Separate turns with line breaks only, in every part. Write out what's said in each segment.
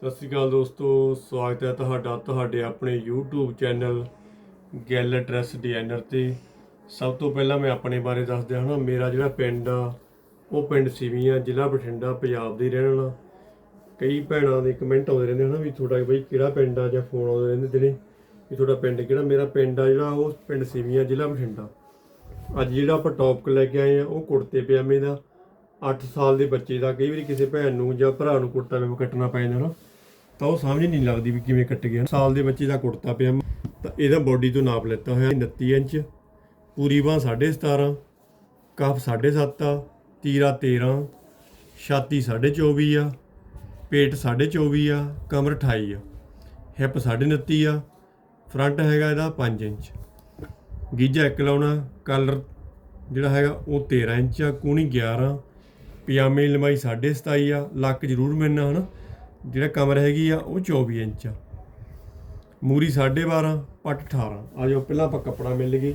ਸਤਿ ਸ਼੍ਰੀ ਅਕਾਲ ਦੋਸਤੋ, ਸਵਾਗਤ ਹੈ ਤੁਹਾਡਾ ਤੁਹਾਡੇ ਆਪਣੇ YouTube ਚੈਨਲ ਗੈਲ ਡਰੈਸ ਡਿਜ਼ਾਈਨਰ ਤੇ। ਸਭ ਤੋਂ ਪਹਿਲਾਂ ਮੈਂ ਆਪਣੇ ਬਾਰੇ ਦੱਸ ਦਿਆਂ ਹਾਂ ਮੇਰਾ ਜਿਹੜਾ ਪਿੰਡ ਆ, ਉਹ ਪਿੰਡ ਸਿਵੀਆਂ ਜ਼ਿਲ੍ਹਾ ਬਠਿੰਡਾ, ਪੰਜਾਬ ਦੇ ਰਹਿਣ ਵਾਲਾ। ਕਈ ਭੈਣਾਂ ਦੇ ਕਮੈਂਟ ਆਉਂਦੇ ਰਹਿੰਦੇ ਹਨ ਵੀ ਤੁਹਾਡਾ ਬਈ ਕਿਹੜਾ ਪਿੰਡ ਆ, ਜਾਂ ਫੋਨ ਆਉਂਦੇ ਰਹਿੰਦੇ ਜਿਹੜੇ ਵੀ ਤੁਹਾਡਾ ਪਿੰਡ ਕਿਹੜਾ। ਮੇਰਾ ਪਿੰਡ ਆ ਜਿਹੜਾ, ਉਹ ਪਿੰਡ ਸਿਵੀਆਂ ਜ਼ਿਲ੍ਹਾ ਬਠਿੰਡਾ। ਅੱਜ ਜਿਹੜਾ ਆਪਾਂ ਟੌਪਿਕ ਲੈ ਕੇ ਆਏ ਆ, ਉਹ ਕੁੜਤੇ ਪਜਾਮੇ ਦਾ। 8 ਸਾਲ ਦੇ ਬੱਚੇ ਦਾ, ਕਈ ਵਾਰੀ ਕਿਸੇ ਭੈਣ ਨੂੰ ਜਾਂ ਭਰਾ ਨੂੰ ਕੁੜਤਾ ਪਜਾਮਾ ਕੱਟਣਾ ਪੈ ਜਾਂਦਾ ਨਾ। ਤਾਂ ਉਹ ਸਮਝ ਨਹੀਂ ਲੱਗਦੀ ਵੀ ਕਿਵੇਂ ਕੱਟ ਗਿਆ। ਸਾਲ ਦੇ ਬੱਚੇ ਦਾ ਕੁੜਤਾ ਪਿਆ। ਤਾਂ ਇਹਦਾ ਬਾਡੀ ਤੋਂ ਨਾਪ ਲੈਤਾ ਹੋਇਆ। 29 ਇੰਚ। ਪੂਰੀ ਬਾਂਹ 17.5 ਕਫ 7.5 ਆ। ਤੀਰਾ 13 ਛਾਤੀ 24 ਆ। ਪੇਟ 24 ਆ। ਕਮਰ 28 ਆ। ਹਿੱਪ 29 ਆ। ਫਰੰਟ ਹੈਗਾ ਇਹਦਾ 5 ਇੰਚ। ਗੀਜਾ ਇੱਕ ਲਾਉਣਾ। ਕਲਰ ਜਿਹੜਾ ਹੈਗਾ ਉਹ 13 ਇੰਚ ਆ। ਕੂਣੀ 11 ਪਜਾਮੇ ਦੀ ਲੰਬਾਈ 27.5 ਆ। ਲੱਕ ਜ਼ਰੂਰ ਮਿਲਣਾ, ਹਨਾ? ਜਿਹੜਾ ਕਮਰ ਹੈਗੀ ਆ, ਉਹ 24 ਇੰਚ ਆ। ਮੂਰੀ 12.5 ਪੱਟ 18 ਆ ਜਾਓ, ਪਹਿਲਾਂ ਆਪਾਂ ਕੱਪੜਾ ਮਿਲ ਗਏ।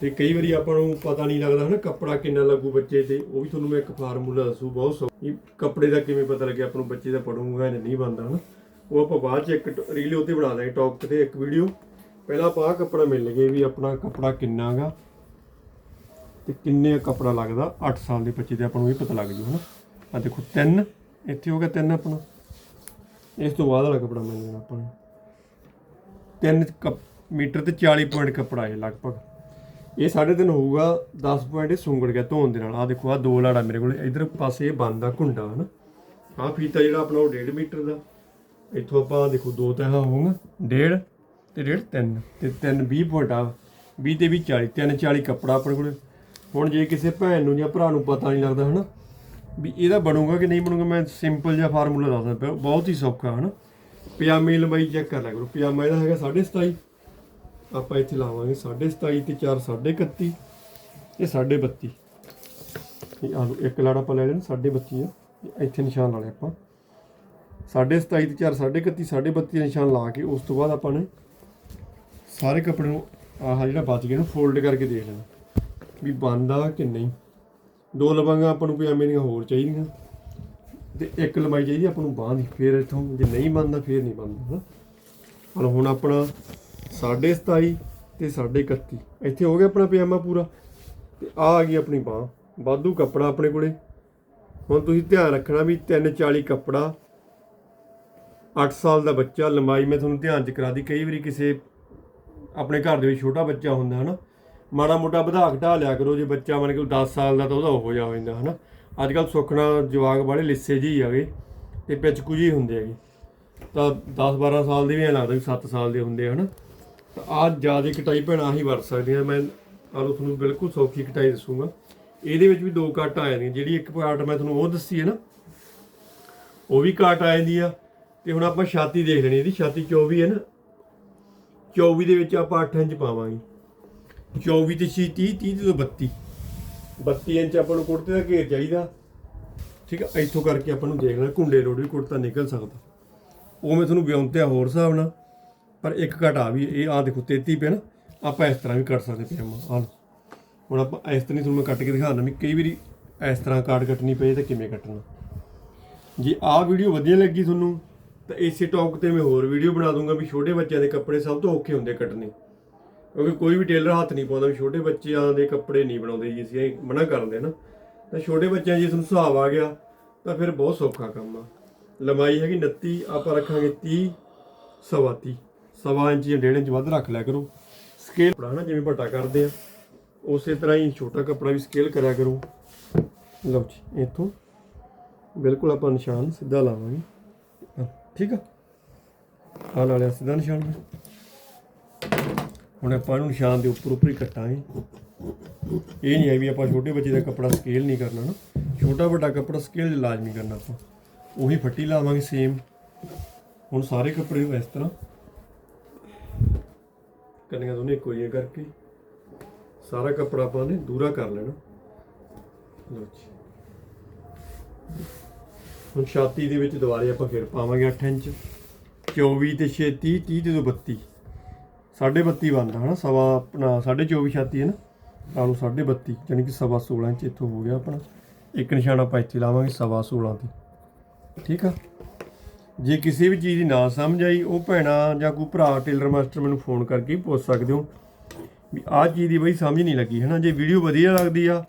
ਤੇ ਕਈ ਵਾਰੀ ਆਪਾਂ ਨੂੰ ਪਤਾ ਨਹੀਂ ਲੱਗਦਾ ਹਨਾ, ਕੱਪੜਾ ਕਿੰਨਾ ਲੱਗੂ ਬੱਚੇ ਤੇ। ਉਹ ਵੀ ਤੁਹਾਨੂੰ ਮੈਂ ਇੱਕ ਫਾਰਮੂਲਾ ਦੱਸੂ, ਬਹੁਤ ਸੌਖੀ ਕੱਪੜੇ ਦਾ ਕਿਵੇਂ ਪਤਾ ਲੱਗਿਆ ਆਪਾਂ ਨੂੰ ਬੱਚੇ ਦਾ ਪੜੂਗਾ ਜਾਂ ਨਹੀਂ ਬਣਦਾ ਹਨਾ। ਉਹ ਆਪਾਂ ਬਾਅਦ ਚ ਇੱਕ ਰੀਲ ਉੱਤੇ ਬਣਾ ਦਾਂਗੇ ਟੌਪ ਤੇ ਇੱਕ ਵੀਡੀਓ ਪਹਿਲਾਂ ਆਪਾਂ ਆਹ ਕੱਪੜਾ ਮਿਲ ਗਏ ਵੀ ਆਪਣਾ ਕੱਪੜਾ ਕਿੰਨਾ ਗਾ। ਤੇ ਕਿੰਨੇ ਕੱਪੜਾ ਲੱਗਦਾ 8 ਸਾਲ ਦੇ ਬੱਚੇ ਤੇ ਆਪਾਂ ਨੂੰ ਇਹ ਪਤਾ ਲੱਗ ਜੂ ਹਨਾ। ਆ ਦੇਖੋ, ਤਿੰਨ ਇੱਥੇ ਹੋ ਗਿਆ ਤਿੰਨ ਆਪਣਾ। ਇਸ ਤੋਂ ਬਾਅਦ ਵਾਲਾ ਕੱਪੜਾ ਮਿਲ ਜਾਣਾ ਆਪਾਂ ਨੂੰ। 3 ਮੀਟਰ ਤੇ 40 ਪੁਆਇੰਟ ਕੱਪੜਾ ਹੈ ਲਗਭਗ। ਇਹ 3.5 ਹੋਊਗਾ 10 ਪੁਆਇੰਟ ਇਹ ਸੁੰਗੜ ਗਿਆ ਧੋਣ ਦੇ ਨਾਲ। ਆ ਦੇਖੋ ਆ ਦੋ ਲਾੜਾ ਮੇਰੇ ਕੋਲ। ਇਧਰ ਪਾਸੇ ਇਹ ਬੰਦ ਘੁੰਡਾ ਕੁੰਡਾ ਹਨਾ। ਆ ਫੀਤਾ ਜਿਹੜਾ ਆਪਣਾ ਉਹ 1.5 ਮੀਟਰ ਦਾ। ਇੱਥੋਂ ਆਪਾਂ ਦੇਖੋ, ਦੋ ਤਹਾਂ ਹੋਊਗਾ। 1.5 ਤੇ 1.5 3 ਤੇ 3 20 ਪੁਆਇੰਟ ਆ। 20 ਤੇ ਵੀ 40 3 40 ਕੱਪੜਾ ਆਪਣੇ ਕੋਲ। ਹੁਣ ਜੇ ਕਿਸੇ ਭੈਣ ਨੂੰ ਜਾਂ ਭਰਾ ਨੂੰ ਪਤਾ ਨਹੀਂ ਲੱਗਦਾ, ਹਨਾ। ਵੀ ਇਹਦਾ ਬਣੂਗਾ ਕਿ ਨਹੀਂ ਬਣੂਗਾ, ਮੈਂ ਸਿੰਪਲ ਜਿਹਾ ਫਾਰਮੂਲਾ ਦੱਸਦਾ ਪਿਆ। ਬਹੁਤ ਹੀ ਸੌਖਾ, ਹਨਾ? ਪਜਾਮੇ ਦੀ ਲੰਬਾਈ ਚੈੱਕ ਕਰ ਲਿਆ ਕਰੋ। ਪਜਾਮਾ ਇਹਦਾ ਹੈਗਾ 27.5 ਆਪਾਂ ਇੱਥੇ ਲਾਵਾਂਗੇ 27.5 ਤੇ 4 31 ਇਹ 32.5 ਇਹ ਆ ਲਓ, ਇੱਕ ਲਾੜਾ ਆਪਾਂ ਲੈ ਲੈਣ 32.5 ਆ। ਇੱਥੇ ਨਿਸ਼ਾਨ ਲਾ ਲਿਆ ਆਪਾਂ। 27.5 ਤੇ 4 31 32 ਦਾ ਨਿਸ਼ਾਨ ਲਾ ਕੇ ਉਸ ਤੋਂ ਬਾਅਦ ਆਪਾਂ ਨੇ ਸਾਰੇ ਕੱਪੜੇ ਨੂੰ ਆਹ ਜਿਹੜਾ ਬਚ ਗਿਆ ਨੂੰ, ਫੋਲਡ ਕਰਕੇ ਦੇਖ ਲੈਣਾ ਵੀ ਬੰਦਾ ਕਿ ਨਹੀਂ। ਦੋ ਲਵਾਂਗਾ ਆਪਾਂ ਨੂੰ ਪਜਾਮੇ ਦੀਆਂ ਹੋਰ ਚਾਹੀਦੀਆਂ। ਤੇ ਇੱਕ ਲੰਬਾਈ ਚਾਹੀਦੀ ਆਪਾਂ ਨੂੰ ਬਾਂਹ ਦੀ, ਫੇਰ ਇਥੋਂ ਜੇ ਨਹੀਂ ਬੰਦਾ ਫੇਰ ਨਹੀਂ ਬੰਦਾ ਹਨਾ। ਹੁਣ ਹੁਣ ਆਪਣਾ 27.5 ਤੇ 31 ਇੱਥੇ ਹੋ ਗਿਆ ਆਪਣਾ ਪਜਾਮਾ ਪੂਰਾ, ਤੇ ਆ ਆ ਗਈ ਆਪਣੀ ਬਾਂਹ, ਵਾਧੂ ਕੱਪੜਾ ਆਪਣੇ ਕੋਲੇ। ਹੁਣ ਤੁਸੀਂ ਧਿਆਨ ਰੱਖਣਾ ਵੀ 340 ਕੱਪੜਾ 8 ਸਾਲ ਦਾ ਬੱਚਾ, ਲੰਬਾਈ ਮੈਂ ਤੁਹਾਨੂੰ ਧਿਆਨ ਚ ਕਰਾ ਦੀ ਕਈ ਵਾਰੀ ਕਿਸੇ ਆਪਣੇ ਘਰ ਦੇ ਵਿੱਚ ਛੋਟਾ ਬੱਚਾ ਹੁੰਦਾ, ਹਨਾ। ਮਾੜਾ ਮੋਟਾ ਵਧਾ ਘਟਾ ਲਿਆ ਕਰੋ, ਜੇ ਬੱਚਾ ਮਨ ਕੇ 10 ਸਾਲ ਦਾ ਤਾਂ ਉਹਦਾ ਹੋ ਜਾ ਜਾਂਦਾ, ਹਨਾ? ਅੱਜ ਕੱਲ ਸੁਖਣਾ ਜਵਾਗ ਵਾਲੇ ਲਿੱਸੇ ਜੀ ਹੈਗੇ ਤੇ ਪਿਚਕੂ ਜੀ ਹੁੰਦੇ ਹੈਗੇ। ਤਾਂ 10 12 ਸਾਲ ਦੇ ਵੀ ਐਂ ਲੱਗਦਾ ਵੀ 7 ਸਾਲ ਦੇ ਹੁੰਦੇ ਆ, ਹਨਾ? ਤਾਂ ਆ ਜ਼ਿਆਦਾ ਕਟਾਈ ਭੈਣਾਂ ਹੀ ਵਰਤ ਸਕਦੀਆਂ ਮੈਂ ਆਲੋ ਤੁਹਾਨੂੰ ਬਿਲਕੁਲ ਸੌਖੀ ਕਟਾਈ ਦੱਸੂਗਾ। ਇਹਦੇ ਵਿੱਚ ਵੀ ਦੋ ਕੱਟ ਆ ਜਾਂਦੀਆਂ। ਜਿਹੜੀ ਇੱਕ ਪਾਰਟ ਮੈਂ ਤੁਹਾਨੂੰ ਉਹ ਦੱਸੀ ਹੈ ਨਾ, ਉਹ ਵੀ ਕੱਟ ਆ ਜਾਂਦੀ ਆ। ਤੇ ਹੁਣ ਆਪਾਂ ਛਾਤੀ ਦੇਖ ਲੈਣੀ, ਇਹਦੀ ਛਾਤੀ 24 ਹੈ ਨਾ? 24 ਦੇ ਵਿੱਚ ਆਪਾਂ 8 ਇੰਚ ਪਾਵਾਂਗੇ। 24 ਤੇ 6 30 30 ਤੋਂ 32 32 ਇੰਚ ਆਪਾਂ ਨੂੰ ਕੁੜਤੇ ਦਾ ਘੇਰ ਚਾਹੀਦਾ। ਠੀਕ ਹੈ ਇੱਥੋਂ ਕਰਕੇ ਆਪਾਂ ਨੂੰ ਦੇਖਣਾ ਕੁੰਡੇ ਰੋਡ ਵੀ ਕੁੜਤਾ ਨਿਕਲ ਸਕਦਾ। ਉਹ ਮੈਂ ਤੁਹਾਨੂੰ ਵਿਉਂਤਿਆ ਹੋਰ ਹਿਸਾਬ ਨਾਲ ਪਰ ਇੱਕ ਘਟ ਵੀ ਇਹ ਆ ਦੇਖੋ 33 ਪੈ ਨਾ ਆਪਾਂ ਇਸ ਤਰ੍ਹਾਂ ਵੀ ਕੱਟ ਸਕਦੇ ਪਜਾਮਾ ਆ ਲਓ। ਹੁਣ ਆਪਾਂ ਇਸ ਤਰ੍ਹਾਂ ਹੀ ਤੁਹਾਨੂੰ ਮੈਂ ਕੱਟ ਕੇ ਦਿਖਾਉਣਾ ਵੀ ਕਈ ਵਾਰੀ ਇਸ ਤਰ੍ਹਾਂ ਕਾਰਡ ਕੱਟਣੀ ਪਈ ਤਾਂ ਕਿਵੇਂ ਕੱਟਣਾ। ਜੇ ਆਹ ਵੀਡੀਓ ਵਧੀਆ ਲੱਗੀ ਤੁਹਾਨੂੰ ਤਾਂ ਇਸੇ ਟੌਪ ਤੇ ਮੈਂ ਹੋਰ ਵੀਡੀਓ ਬਣਾ ਦੂੰਗਾ ਵੀ ਛੋਟੇ ਬੱਚਿਆਂ ਦੇ ਕੱਪੜੇ ਸਭ ਤੋਂ ਔਖੇ ਹੁੰਦੇ ਕੱਟਣੇ। ਕਿਉਂਕਿ ਕੋਈ ਵੀ ਟੇਲਰ ਹੱਥ ਨਹੀਂ ਪਾਉਂਦਾ ਵੀ ਛੋਟੇ ਬੱਚਿਆਂ ਦੇ ਕੱਪੜੇ ਨਹੀਂ ਬਣਾਉਂਦੇ ਜੀ, ਅਸੀਂ ਮਨਾ ਕਰਦੇ ਨਾ। ਤਾਂ ਛੋਟੇ ਬੱਚਿਆਂ ਜੇ ਤੁਹਾਨੂੰ ਹਿਸਾਬ ਆ ਗਿਆ, ਤਾਂ ਫਿਰ ਬਹੁਤ ਸੌਖਾ ਕੰਮ ਆ। ਲੰਬਾਈ ਹੈਗੀ 29 ਆਪਾਂ ਰੱਖਾਂਗੇ 30 ਸਵਾ 30 ਸਵਾ ਇੰਚ ਜਾਂ ਡੇਢ ਇੰਚ ਵੱਧ ਰੱਖ ਲਿਆ ਕਰੋ। ਸਕੇਲ ਪੜਾਣਾ ਜਿਵੇਂ ਵੱਡਾ ਕਰਦੇ ਆ। ਉਸੇ ਤਰ੍ਹਾਂ ਹੀ ਛੋਟਾ ਕੱਪੜਾ ਵੀ ਸਕੇਲ ਕਰਿਆ ਕਰੋ। ਲਓ ਜੀ, ਇੱਥੋਂ ਬਿਲਕੁਲ ਆਪਾਂ ਨਿਸ਼ਾਨ ਸਿੱਧਾ ਲਾਵਾਂਗੇ। ਠੀਕ ਆ? ਆ ਲਾ ਲਿਆ, ਸਿੱਧਾ ਨਿਸ਼ਾਨ। ਮੈਂ ਹੁਣ ਆਪਾਂ ਇਹਨੂੰ ਨਿਸ਼ਾਨ ਦੇ ਉੱਪਰ ਉੱਪਰ ਹੀ ਕੱਟਾਂਗੇ। ਇਹ ਨਹੀਂ ਹੈ ਵੀ ਆਪਾਂ ਛੋਟੇ ਬੱਚੇ ਦਾ ਕੱਪੜਾ ਸਕੇਲ ਨਹੀਂ ਕਰਨਾ ਨਾ। ਛੋਟਾ ਵੱਡਾ ਕੱਪੜਾ ਸਕੇਲ ਲਾਜ਼ਮੀ ਕਰਨਾ ਆਪਾਂ। ਉਹੀ ਫੱਟੀ ਲਾਵਾਂਗੇ ਸੇਮ ਹੁਣ ਸਾਰੇ ਕੱਪੜੇ ਨੂੰ ਇਸ ਤਰ੍ਹਾਂ ਕੰਨੀਆਂ ਦੋਨੇ ਇੱਕੋ ਜਿਹੀਆਂ ਕਰਕੇ ਸਾਰਾ ਕੱਪੜਾ ਆਪਾਂ ਨੇ ਦੂਰਾ ਕਰ ਲੈਣਾ। ਲਓ ਜੀ। ਹੁਣ ਛਾਤੀ ਦੇ ਵਿੱਚ ਦੁਬਾਰੇ ਆਪਾਂ ਫਿਰ ਪਾਵਾਂਗੇ 8 ਇੰਚ। 24 ਤੇ 6 30 30 ਤੇ 32 ਸਾਢੇ 32 ਬਣਦਾ ਹਨਾ? ਸਵਾ ਆਪਣਾ ਸਾਢੇ 24 ਛਾਤੀ ਹੈ ਨਾ? ਲਾ ਲਓ ਸਾਢੇ 32 ਯਾਨੀ ਕਿ ਸਵਾ 16 ਇੰਚ ਇੱਥੋਂ ਹੋ ਗਿਆ ਆਪਣਾ। ਇੱਕ ਨਿਸ਼ਾਨ ਆਪਾਂ ਇੱਥੇ ਲਾਵਾਂਗੇ ਸਵਾ 16 ਤੇ। ਠੀਕ ਆ? ਜੇ ਕਿਸੇ ਵੀ ਚੀਜ਼ ਦੀ ਨਾ ਸਮਝ ਆਈ, ਉਹ ਭੈਣਾ ਜਾਂ ਕੋਈ ਭਰਾ, ਟੇਲਰ, ਮਾਸਟਰ ਮੈਨੂੰ ਫੋਨ ਕਰਕੇ ਵੀ ਪੁੱਛ ਸਕਦੇ ਹੋ। ਵੀ ਆਹ ਚੀਜ਼ ਦੀ ਬਈ ਸਮਝ ਨਹੀਂ ਲੱਗੀ, ਹਨਾ? ਜੇ ਵੀਡੀਓ ਵਧੀਆ ਲੱਗਦੀ ਆ,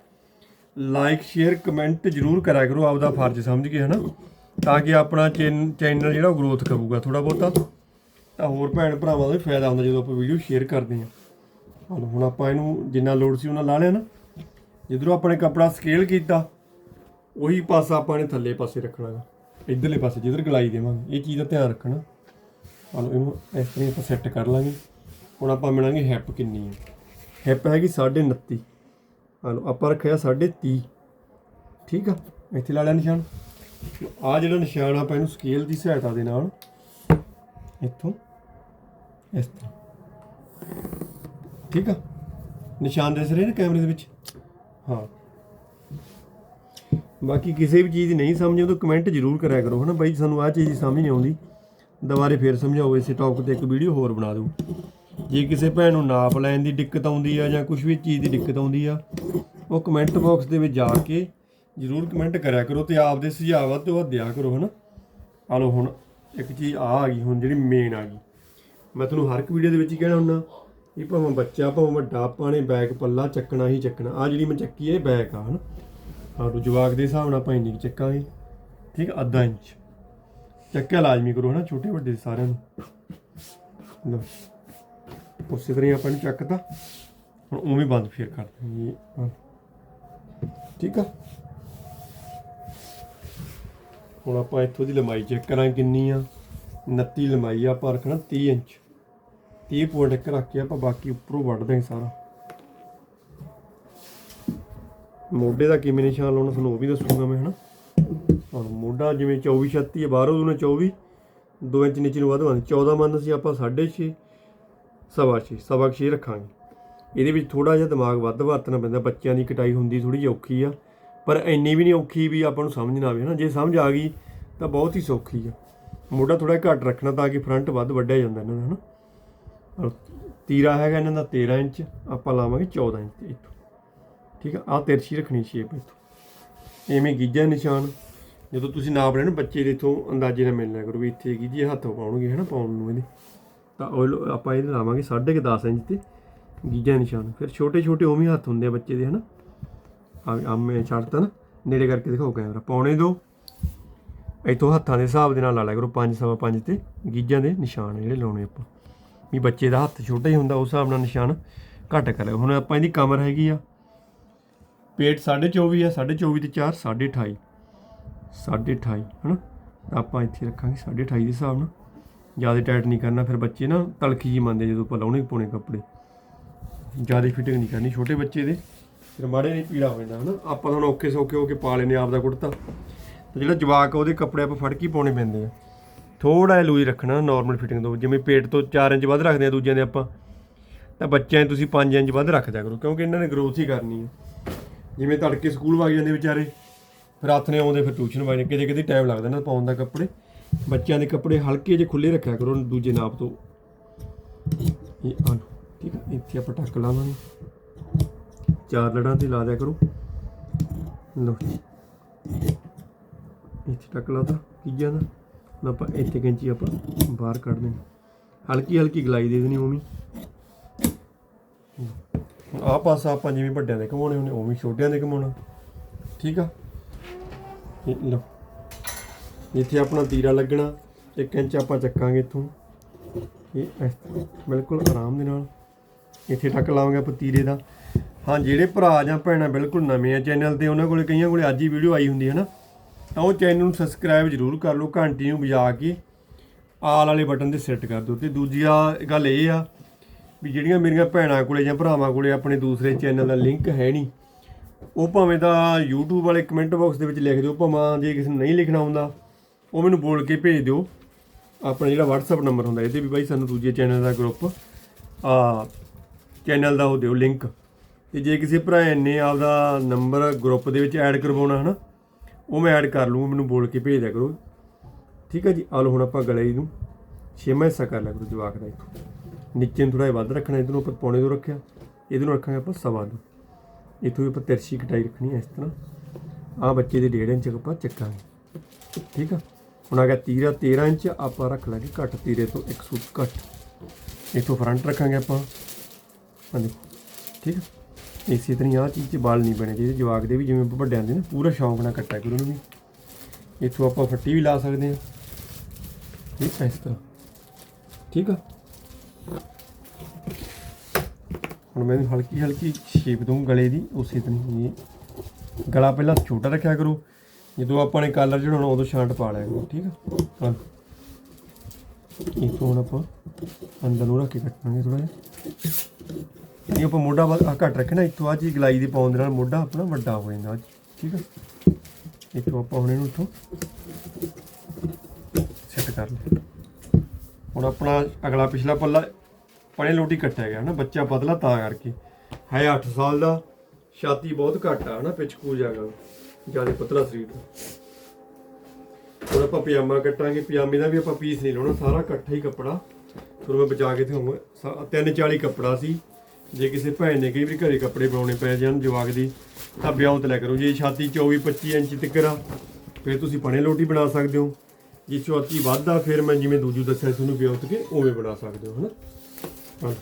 ਲਾਈਕ, ਸ਼ੇਅਰ, ਕਮੈਂਟ ਜਰੂਰ ਕਰਿਆ ਕਰੋ, ਆਪਦਾ ਫਰਜ਼ ਸਮਝ ਕੇ, ਹਨਾ? ਤਾਂ ਕਿ ਆਪਣਾ ਚੈਨਲ ਜਿਹੜਾ ਉਹ ਗਰੋਥ ਕਰੂਗਾ ਥੋੜਾ ਬਹੁਤਾ। ਤਾਂ ਹੋਰ ਭੈਣ ਭਰਾਵਾਂ ਦਾ ਵੀ ਫਾਇਦਾ ਹੁੰਦਾ ਜਦੋਂ ਆਪਾਂ ਵੀਡੀਓ ਸ਼ੇਅਰ ਕਰਦੇ ਹਾਂ। ਹੁਣ ਹੁਣ ਆਪਾਂ ਇਹਨੂੰ ਜਿੰਨਾ ਲੋਡ ਸੀ ਉਹਨਾਂ ਲਾ ਲਿਆ ਨਾ। ਜਿੱਧਰੋਂ ਆਪਣੇ ਕੱਪੜਾ ਸਕੇਲ ਕੀਤਾ, ਉਹੀ ਪਾਸਾ ਆਪਾਂ ਨੇ ਥੱਲੇ ਪਾਸੇ ਰੱਖਣਾ ਗਾ ਇਧਰਲੇ ਪਾਸੇ ਜਿੱਧਰ ਗਲਾਈ ਦੇਵਾਂਗੇ, ਇਹ ਚੀਜ਼ ਦਾ ਧਿਆਨ ਰੱਖਣਾ। ਹੁਣ ਇਹਨੂੰ ਇਸ ਤਰ੍ਹਾਂ ਆਪਾਂ ਸੈੱਟ ਕਰ ਲਾਂਗੇ। ਹੁਣ ਆਪਾਂ ਮਿਲਾਂਗੇ ਹੈਪ ਕਿੰਨੀ ਹੈ। ਹੈਪ ਹੈਗੀ 29.5 ਹਲੋ, ਆਪਾਂ ਰੱਖਿਆ 30 ਠੀਕ ਆ? ਇੱਥੇ ਲਾ ਲਿਆ ਨਿਸ਼ਾਨ। ਆ ਜਿਹੜਾ ਨਿਸ਼ਾਨ ਆਪਾਂ ਇਹਨੂੰ ਸਕੇਲ ਦੀ ਸਹਾਇਤਾ ਦੇ ਨਾਲ ਇੱਥੋਂ ਇਸ ਤਰ੍ਹਾਂ ਠੀਕ ਆ ਨਿਸ਼ਾਨ ਦਿਸ ਰਹੇ ਨੇ ਕੈਮਰੇ ਦੇ ਵਿੱਚ ਹਾਂ ਬਾਕੀ ਕਿਸੇ ਵੀ ਚੀਜ਼ ਦੀ ਨਹੀਂ ਸਮਝ ਆਉਂਦੀ ਕਮੈਂਟ ਜ਼ਰੂਰ ਕਰਿਆ ਕਰੋ ਹਨਾ ਬਾਈ ਸਾਨੂੰ ਆਹ ਚੀਜ਼ ਸਮਝ ਨਹੀਂ ਆਉਂਦੀ ਦੁਬਾਰੇ ਫੇਰ ਸਮਝਾਓ ਇਸੇ ਟੌਪਿਕ ਤੇ ਇੱਕ ਵੀਡੀਓ ਹੋਰ ਬਣਾ ਦਿਓ ਜੇ ਕਿਸੇ ਭੈਣ ਨੂੰ ਨਾਪ ਲੈਣ ਦੀ ਦਿੱਕਤ ਆਉਂਦੀ ਆ ਜਾਂ ਕੁਝ ਵੀ ਚੀਜ਼ ਦੀ ਦਿੱਕਤ ਆਉਂਦੀ ਆ ਉਹ ਕਮੈਂਟ ਬਾਕਸ ਦੇ ਵਿੱਚ ਜਾ ਕੇ ਜ਼ਰੂਰ ਕਮੈਂਟ ਕਰਿਆ ਕਰੋ ਤੇ ਆਪਦੇ ਸੁਝਾਅ ਵੱਧ ਤੋਂ ਵੱਧ ਦਿਆ ਕਰੋ ਹਨਾ ਆ ਲਓ ਹੁਣ ਇੱਕ ਚੀਜ਼ ਆ ਆ ਗਈ ਹੁਣ ਜਿਹੜੀ ਮੇਨ ਆ ਗਈ। ਮੈਂ ਤੁਹਾਨੂੰ ਹਰ ਇੱਕ ਵੀਡੀਓ ਦੇ ਵਿੱਚ ਹੀ ਕਹਿਣਾ ਹੁੰਦਾ ਇਹ ਭਾਵੇਂ ਬੱਚਾ ਭਾਵੇਂ ਵੱਡਾ ਆਪਾਂ ਨੇ ਬੈਗ ਪੱਲਾ ਚੱਕਣਾ ਹੀ ਚੱਕਣਾ। ਆ ਜਿਹੜੀ ਮੈਂ ਚੱਕੀ ਹੈ ਇਹ ਬੈਗ ਆ ਹਨਾ। ਹਾਂ ਤੋਂ ਜਵਾਕ ਦੇ ਹਿਸਾਬ ਨਾਲ ਆਪਾਂ ਇੰਨੀ ਕੁ ਚੱਕਾਂਗੇ। ਠੀਕ ਆ, ਅੱਧਾ ਇੰਚ। ਚੱਕਿਆ ਲਾਜ਼ਮੀ ਕਰੋ ਹਨਾ ਛੋਟੇ ਵੱਡੇ ਸਾਰਿਆਂ ਨੂੰ। ਲਓ ਉਸੇ ਤਰ੍ਹਾਂ ਹੀ ਆਪਾਂ ਨੂੰ ਚੱਕਤਾ। ਹੁਣ ਉਵੇਂ ਬੰਦ ਫੇਰ ਕਰ ਦਾਂਗੇ ਠੀਕ ਆ? ਹੁਣ ਆਪਾਂ ਇੱਥੋਂ ਦੀ ਲੰਬਾਈ ਚੈੱਕ ਕਰਾਂ ਕਿੰਨੀ ਆ। 29 ਲੰਬਾਈ ਆ ਆਪਾਂ ਰੱਖਣਾ 30 ਇੰਚ। 30 ਪੁਆਇੰਟ ਇੱਕ ਰੱਖ ਕੇ ਆਪਾਂ ਬਾਕੀ ਉੱਪਰੋਂ ਵੱਢ ਦਾਂਗੇ ਸਾਰਾ। ਮੋਢੇ ਦਾ ਕਿਵੇਂ ਨਿਸ਼ਾਨ ਲਾਉਣਾ ਤੁਹਾਨੂੰ ਉਹ ਵੀ ਦੱਸੂਗਾ ਮੈਂ, ਹਨਾ? ਹੁਣ ਮੋਢਾ ਜਿਵੇਂ 24 36 ਹੈ ਬਾਹਰੋਂ ਉਹਨੇ 24 2 ਇੰਚ ਨੀਚੇ ਨੂੰ ਵੱਧ ਵੱਧ 14 ਮੰਨ ਸੀ ਆਪਾਂ 6.5 ਸਵਾ 6 ਸਵਾ 6 ਰੱਖਾਂਗੇ। ਇਹਦੇ ਵਿੱਚ ਥੋੜਾ ਜਿਹਾ ਦਿਮਾਗ ਵੱਧ ਵਰਤਣਾ ਪੈਂਦਾ। ਬੱਚਿਆਂ ਦੀ ਕਟਾਈ ਹੁੰਦੀ ਥੋੜੀ ਜਿਹੀ ਔਖੀ ਆ। ਪਰ ਇੰਨੀ ਵੀ ਨਹੀਂ ਔਖੀ ਵੀ ਆਪਾਂ ਨੂੰ ਸਮਝ ਨਾ ਆਵੇ, ਹਨਾ? ਜੇ ਸਮਝ ਆ ਗਈ, ਤਾਂ ਬਹੁਤ ਹੀ ਸੌਖੀ ਆ। ਮੋਢਾ ਥੋੜਾ ਘੱਟ ਰੱਖਣਾ ਤਾਂ ਕਿ ਫਰੰਟ ਵੱਧ ਵੱਢਿਆ ਜਾਂਦਾ ਇਹਨਾਂ ਦਾ, ਹਨਾ? ਔਰ ਤੀਰਾ ਹੈਗਾ ਇਹਨਾਂ ਦਾ 13 ਇੰਚ, ਆਪਾਂ ਲਾਵਾਂਗੇ 14 ਇੰਚ ਇੱਥੋਂ। ਠੀਕ ਆ? ਆ ਤਿਰਛੀ ਰੱਖਣੀ ਸ਼ੇਪ ਇੱਥੋਂ। ਐਵੇਂ ਗੀਜਾ ਨਿਸ਼ਾਨ, ਜਦੋਂ ਤੁਸੀਂ ਨਾਪ ਲੈਣ ਬੱਚੇ ਦੇ ਇਥੋਂ ਅੰਦਾਜ਼ੇ ਨਾਲ ਮਿਲਣਾ ਕਰੋ ਵੀ ਇੱਥੇ ਗੀਜੇ ਹੱਥੋਂ ਪਾਉਣਗੇ, ਹਨਾ, ਪਾਉਣ ਨੂੰ ਇਹਦੇ। ਤਾਂ ਉਹ ਆਪਾਂ ਇਹਦੇ ਲਾਵਾਂਗੇ 10.5 ਇੰਚ ਤੇ ਗੀਜਾ ਨਿਸ਼ਾਨ। ਫਿਰ ਛੋਟੇ ਛੋਟੇ ਉਵੇਂ ਹੱਥ ਹੁੰਦੇ ਆ ਬੱਚੇ ਦੇ, ਹਨਾ? ਆਮੇ ਆ ਮੈਂ ਛੱਡਤਾ ਨਾ, ਨੇੜੇ ਕਰਕੇ ਦਿਖਾਓ ਕੈਮਰਾ। ਪੌਣੇ ਦੋ। ਇਥੋਂ ਹੱਥਾਂ ਦੇ ਹਿਸਾਬ ਦੇ ਨਾਲ ਲਾ ਲਿਆ ਕਰੋ 5 ਸਵਾ 5 ਤੇ ਗੀਜਾਂ ਦੇ ਨਿਸ਼ਾਨ ਜਿਹੜੇ ਲਾਉਣੇ ਆਪਾਂ। ਵੀ ਬੱਚੇ ਦਾ ਹੱਥ ਛੋਟਾ ਹੀ ਹੁੰਦਾ, ਉਸ ਹਿਸਾਬ ਨਾਲ ਨਿਸ਼ਾਨ ਘੱਟ ਕਰ ਲਿਓ ਹੁਣ ਆਪਾਂ ਇਹਦੀ ਕਮਰ ਹੈਗੀ ਆ। ਪੇਟ 24.5 ਆ 24.5 ਤੇ 4 28.5 28.5 ਹਨਾ? ਤਾਂ ਆਪਾਂ ਇੱਥੇ ਰੱਖਾਂਗੇ 28.5 ਦੇ ਹਿਸਾਬ ਨਾਲ। ਜ਼ਿਆਦਾ ਟਾਈਟ ਨਹੀਂ ਕਰਨਾ, ਫਿਰ ਬੱਚੇ ਨਾ ਤਲਖੀ ਜੀ ਮੰਨਦੇ ਜਦੋਂ ਆਪਾਂ ਲਾਉਣੇ ਪਾਉਣੇ ਕੱਪੜੇ। ਜ਼ਿਆਦਾ ਫਿਟਿੰਗ ਨਹੀਂ ਕਰਨੀ, ਛੋਟੇ ਬੱਚੇ ਦੇ। ਫਿਰ ਮਾੜੇ ਨਹੀਂ ਪੀੜਾ ਹੋ ਜਾਂਦਾ, ਹਨਾ? ਆਪਾਂ ਤਾਂ ਹੁਣ ਔਖੇ ਸੌਖੇ ਹੋ ਕੇ ਪਾ ਲੈਨੇ ਆਪ ਦਾ ਕੁੜਤਾ। ਤੇ ਜਿਹੜਾ ਜਵਾਕ ਉਹਦੇ ਕੱਪੜੇ ਆਪਾਂ ਫੜ ਕੇ ਪਾਉਣੇ ਪੈਂਦੇ ਆ। ਥੋੜਾ ਜਿਹਾ ਲੂਈ ਰੱਖਣਾ ਨਾਰਮਲ ਫਿਟਿੰਗ ਤੋਂ। ਜਿਵੇਂ ਪੇਟ ਤੋਂ 4 ਇੰਚ ਵੱਧ ਰੱਖਦੇ ਆ ਦੂਜਿਆਂ ਦੇ ਆਪਾਂ, ਤਾਂ ਬੱਚਿਆਂ 'ਚ ਤੁਸੀਂ 5 ਇੰਚ ਵੱਧ ਰੱਖ ਦਿਆ ਕਰੋ, ਕਿਉਂਕਿ ਇਹਨਾਂ ਨੇ ਗਰੋਥ ਹੀ ਕਰਨੀ ਹੈ ਜਿਵੇਂ ਤੜਕੇ ਸਕੂਲ ਵਗ ਜਾਂਦੇ ਵਿਚਾਰੇ, ਫਿਰ ਹੱਥ ਨੇ ਆਉਂਦੇ ਫਿਰ ਟਿਊਸ਼ਨ ਵਗ ਜਾਂਦੇ ਕਿਤੇ ਕਿਤੇ ਟਾਈਮ ਲੱਗਦਾ ਨਾ ਪਾਉਣ ਦਾ ਕੱਪੜੇ। ਬੱਚਿਆਂ ਦੇ ਕੱਪੜੇ ਹਲਕੇ ਜਿਹੇ ਖੁੱਲੇ ਰੱਖਿਆ ਕਰੋ, ਦੂਜੇ ਨਾਪ ਤੋਂ। ਇਹ ਆ ਠੀਕ ਹੈ ਇੱਥੇ ਆਪਾਂ ਟੱਕ ਲਾਵਾਂਗੇ। ਚਾਰ ਲੜਾਂ ਤੇ ਲਾ ਦਿਆ ਕਰੋ। ਲਓ ਇੱਥੇ ਟੱਕ ਲਾਤਾ। ਕੀਜਾ ਦਾ। ਹੁਣ ਆਪਾਂ ਇੱਥੇ ਕੈਂਚੀ ਆਪਾਂ ਬਾਹਰ ਕੱਢ ਦੇਣੀ। ਹਲਕੀ ਹਲਕੀ ਗਲਾਈ ਦੇ ਦੇਣੀ ਉਵੇਂ। ਆ ਪਾਸਾ ਆਪਾਂ ਜਿਵੇਂ ਵੱਡਿਆਂ ਦੇ ਘਮਾਉਣੇ ਹੁੰਦੇ, ਉਵੇਂ ਛੋਟਿਆਂ ਦੇ ਘਮਾਉਣਾ। ਠੀਕ ਆ? ਇਹ ਲਓ। ਇੱਥੇ ਆਪਣਾ ਤੀਰਾ ਲੱਗਣਾ। ਇੱਕ ਇੰਚ ਆਪਾਂ ਚੱਕਾਂਗੇ ਇੱਥੋਂ। ਇਹ ਬਿਲਕੁਲ ਆਰਾਮ ਦੇ ਨਾਲ। ਇੱਥੇ ਟੱਕ ਲਾਵਾਂਗੇ ਆਪਾਂ ਤੀਰੇ ਦਾ। ਹਾਂ, ਜਿਹੜੇ ਭਰਾ ਜਾਂ ਭੈਣਾਂ ਬਿਲਕੁਲ ਨਵੇਂ ਆ ਚੈਨਲ ਤੇ, ਉਹਨਾਂ ਕੋਲੇ ਕਈਆਂ ਕੋਲੇ ਅੱਜ ਹੀ ਵੀਡੀਓ ਆਈ ਹੁੰਦੀ ਹੈ ਨਾ। ਤਾਂ ਉਹ ਚੈਨਲ ਨੂੰ ਸਬਸਕ੍ਰਾਈਬ ਜ਼ਰੂਰ ਕਰ ਲਓ, ਘੰਟੀ ਨੂੰ ਵਜਾ ਕੇ ਆਲ ਵਾਲੇ ਬਟਨ ਤੇ ਸੈੱਟ ਕਰ ਦਿਓ। ਤੇ ਦੂਜੀ ਆ, ਗੱਲ ਇਹ ਆ ਵੀ ਜਿਹੜੀਆਂ ਮੇਰੀਆਂ ਭੈਣਾਂ ਕੋਲੇ ਜਾਂ ਭਰਾਵਾਂ ਕੋਲੇ ਆਪਣੇ ਦੂਸਰੇ ਚੈਨਲ ਦਾ ਲਿੰਕ ਹੈ ਨਹੀਂ, ਉਹ ਭਾਵੇਂ ਤਾਂ YouTube ਵਾਲੇ ਕਮੈਂਟ ਬਾਕਸ ਦੇ ਵਿੱਚ ਲਿਖ ਦਿਓ, ਭਾਵੇਂ ਜੇ ਕਿਸੇ ਨੂੰ ਨਹੀਂ ਲਿਖਣਾ ਹੁੰਦਾ, ਉਹ ਮੈਨੂੰ ਬੋਲ ਕੇ ਭੇਜ ਦਿਓ। ਆਪਣਾ ਜਿਹੜਾ WhatsApp ਨੰਬਰ ਹੁੰਦਾ, ਇਹਦੇ ਵੀ ਬਾਈ ਸਾਨੂੰ ਦੂਜੇ ਚੈਨਲ ਦਾ ਗਰੁੱਪ ਆ ਚੈਨਲ ਦਾ ਉਹ ਦਿਓ ਲਿੰਕ ਤੇ ਜੇ ਕਿਸੇ ਭਰਾ ਨੇ ਆਪਦਾ ਨੰਬਰ ਗਰੁੱਪ ਦੇ ਵਿੱਚ ਐਡ ਕਰਵਾਉਣਾ ਹਨਾ, ਉਹ ਮੈਂ ਐਡ ਕਰ ਲੂੰ ਮੈਨੂੰ ਬੋਲ ਕੇ ਭੇਜ ਦਿਆ ਕਰੋ। ਠੀਕ ਹੈ ਜੀ? ਆ ਹੁਣ ਆਪਾਂ ਗਲੇ ਨੂੰ ਛੇਵਾਂ ਹਿੱਸਾ ਕਰ ਲਿਆ ਕਰੋ ਜਵਾਕ ਦਾ ਇੱਥੋਂ ਨੀਚੇ ਨੂੰ ਥੋੜਾ ਜਿਹਾ ਵੱਧ ਰੱਖਣਾ ਇਹਨੂੰ ਆਪਾਂ ਪੌਣੇ ਤੋਂ ਰੱਖਿਆ ਇਹਦੇ ਨੂੰ ਰੱਖਾਂਗੇ ਆਪਾਂ ਸਵਾ ਦੋ। ਇੱਥੋਂ ਆਪਾਂ ਤਿਰਛੀ ਕਟਾਈ ਰੱਖਣੀ ਹੈ ਇਸ ਤਰ੍ਹਾਂ। ਆ ਬੱਚੇ ਦੇ 1.5 ਇੰਚ ਆਪਾਂ ਚੱਕਾਂਗੇ। ਠੀਕ ਆ? ਹੁਣ ਆ ਗਿਆ ਤੀਰਾ 13 ਇੰਚ ਆਪਾਂ ਰੱਖ ਲਾਂਗੇ ਘੱਟ, ਤੀਰੇ ਤੋਂ ਇੱਕ ਸੂਤ ਘੱਟ। ਇਥੋਂ ਫਰੰਟ ਰੱਖਾਂਗੇ ਆਪਾਂ। ਆ ਦੇਖੋ। ਠੀਕ ਆ? ਇਸੇ ਤਰ੍ਹਾਂ ਹੀ ਆਹ ਚੀਜ਼ 'ਚ ਵਾਲ ਨਹੀਂ ਬਣੇ ਚਾਹੀਦੇ। ਜਵਾਕ ਦੇ ਵੀ ਜਿਵੇਂ ਵੱਡਿਆਂ ਦੇ ਨਾ, ਪੂਰਾ ਸ਼ੌਂਕ ਨਾਲ ਕੱਟਿਆ ਕਰੋ ਉਹਨੂੰ ਵੀ। ਇੱਥੋਂ ਆਪਾਂ ਫੱਟੀ ਵੀ ਲਾ ਸਕਦੇ ਹਾਂ। ਠੀਕ ਹੈ ਇਸ ਤਰ੍ਹਾਂ। ਠੀਕ ਆ? ਹੁਣ ਮੈਂ ਹਲਕੀ ਹਲਕੀ ਸ਼ੇਪ ਦੂੰ ਗਲੇ ਦੀ, ਉਸੇ ਤਰ੍ਹਾਂ ਹੀ ਇਹ। ਗਲਾ ਪਹਿਲਾਂ ਛੋਟਾ ਰੱਖਿਆ ਕਰੋ। ਜਦੋਂ ਆਪਾਂ ਨੇ ਕਾਲਰ ਚੜਾਉਣਾ, ਉਦੋਂ ਛਾਂਟ ਪਾ ਲਿਆ ਕਰੋ। ਠੀਕ ਆ? ਹਾਂ। ਇਹ ਤੋਂ ਹੁਣ ਆਪਾਂ ਅੰਦਰ ਨੂੰ ਰੱਖ ਕੇ ਕੱਟਾਂਗੇ ਥੋੜਾ ਜਿਹਾ। ਇਹ ਆਪਾਂ ਮੋਢਾ ਵੱਧ- ਆਹ ਘੱਟ ਰੱਖਣਾ, ਇੱਥੋਂ ਆ ਚੀਜ਼ ਗਲਾਈ ਦੇ ਪਾਉਣ ਦੇ ਨਾਲ ਮੋਢਾ ਆਪਣਾ ਵੱਡਾ ਹੋ ਜਾਂਦਾ ਠੀਕ ਆ? ਇੱਥੋਂ ਆਪਾਂ ਹੁਣ ਇਹਨੂੰ ਇੱਥੋਂ ਸੈੱਟ ਕਰ ਲਿਆ ਹੁਣ ਆਪਣਾ ਅਗਲਾ ਪਿਛਲਾ ਪੱਲਾ ਪਣੇ ਲੋਟੀ ਕੱਟਿਆ ਗਿਆ ਨਾ ਬੱਚਾ ਪਤਲਾ ਤਾਂ ਕਰਕੇ। ਹੈ 8 ਸਾਲ ਦਾ, ਛਾਤੀ ਬਹੁਤ ਘੱਟ ਆ ਨਾ ਪਿਛਕੂ ਜਾਗਾ ਜ਼ਿਆਦਾ ਪਤਲਾ ਸਰੀਰ ਹੁਣ ਆਪਾਂ ਪਜਾਮਾ ਕੱਟਾਂਗੇ, ਪਜਾਮੇ ਦਾ ਵੀ ਆਪਾਂ ਪੀਸ ਨਹੀਂ ਲਾਉਣਾ, ਸਾਰਾ ਇਕੱਠਾ ਹੀ ਕੱਪੜਾ। ਤੁਹਾਨੂੰ ਮੈਂ ਬਚਾ ਕੇ ਦਿਖਾਉਂਗਾ। 340 ਕੱਪੜਾ ਸੀ। ਜੇ ਕਿਸੇ ਭੈਣ ਨੇ ਕਈ ਵੀ ਘਰੇ ਕੱਪੜੇ ਬਣਾਉਣੇ ਪੈ ਜਾਣ ਜਵਾਕ ਦੀ, ਤਾਂ ਵਿਆਹ ਲੈ ਕਰੋ। ਜੇ ਛਾਤੀ 24 25 ਇੰਚ ਤੱਕ ਆ, ਫਿਰ ਤੁਸੀਂ ਪਣੇ ਲੋਟੀ ਬਣਾ ਸਕਦੇ ਹੋ। ਜੇ ਛਾਤੀ ਵੱਧ ਆ, ਫਿਰ ਮੈਂ ਜਿਵੇਂ ਦੂਜੂ ਦੱਸਿਆ ਤੁਹਾਨੂੰ ਵਿਆਹ ਕੇ ਉਵੇਂ ਬਣਾ ਸਕਦੇ ਹੋ, ਹਨਾ? ਹਾਂ।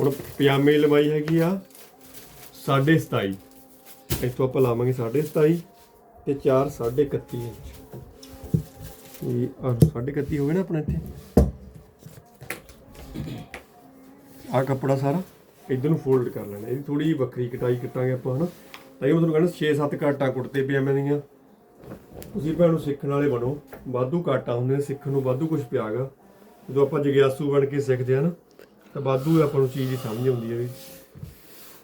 ਹੁਣ ਪਜਾਮੇ ਲਵਾਈ ਹੈਗੀ ਆ 27.5 ਤੋਂ ਆਪਾਂ ਲਾਵਾਂਗੇ 27.5 ਤੇ 4 31 ਇੰਚ। ਇਹ ਆਹ 31 ਹੋ ਗਿਆ ਨਾ ਆਪਣਾ ਇੱਥੇ। ਆਹ ਕੱਪੜਾ ਸਾਰਾ। ਇਧਰ ਨੂੰ ਫੋਲਡ ਕਰ ਲੈਣਾ। ਇਹਦੀ ਥੋੜੀ ਜਿਹੀ ਵੱਖਰੀ ਕਟਾਈ ਕੱਟਾਂਗੇ ਆਪਾਂ, ਹਨਾ? ਤਾਂ ਇਹ ਮੈਂ ਤੁਹਾਨੂੰ ਕਹਿੰਦਾ 6-7 ਕਾਟਾਂ ਕੁੜਤੇ ਮੈਂ ਦੀਆਂ। ਤੁਸੀਂ ਭੈਣ ਨੂੰ ਸਿੱਖਣ ਵਾਲੇ ਬਣੋ। ਵਾਧੂ ਕਾਟਾਂ ਹੁੰਦੇ ਨੇ, ਸਿੱਖਣ ਨੂੰ ਵਾਧੂ ਕੁਝ ਪਿਆਗਾ ਜਦੋਂ ਆਪਾਂ ਜਗਿਆਸੂ ਬਣ ਕੇ ਸਿੱਖਦੇ ਹਾਂ ਨਾ ਤਾਂ ਵਾਧੂ ਆਪਾਂ ਨੂੰ ਚੀਜ਼ ਹੀ ਸਮਝ ਆਉਂਦੀ ਹੈ ਵੀ।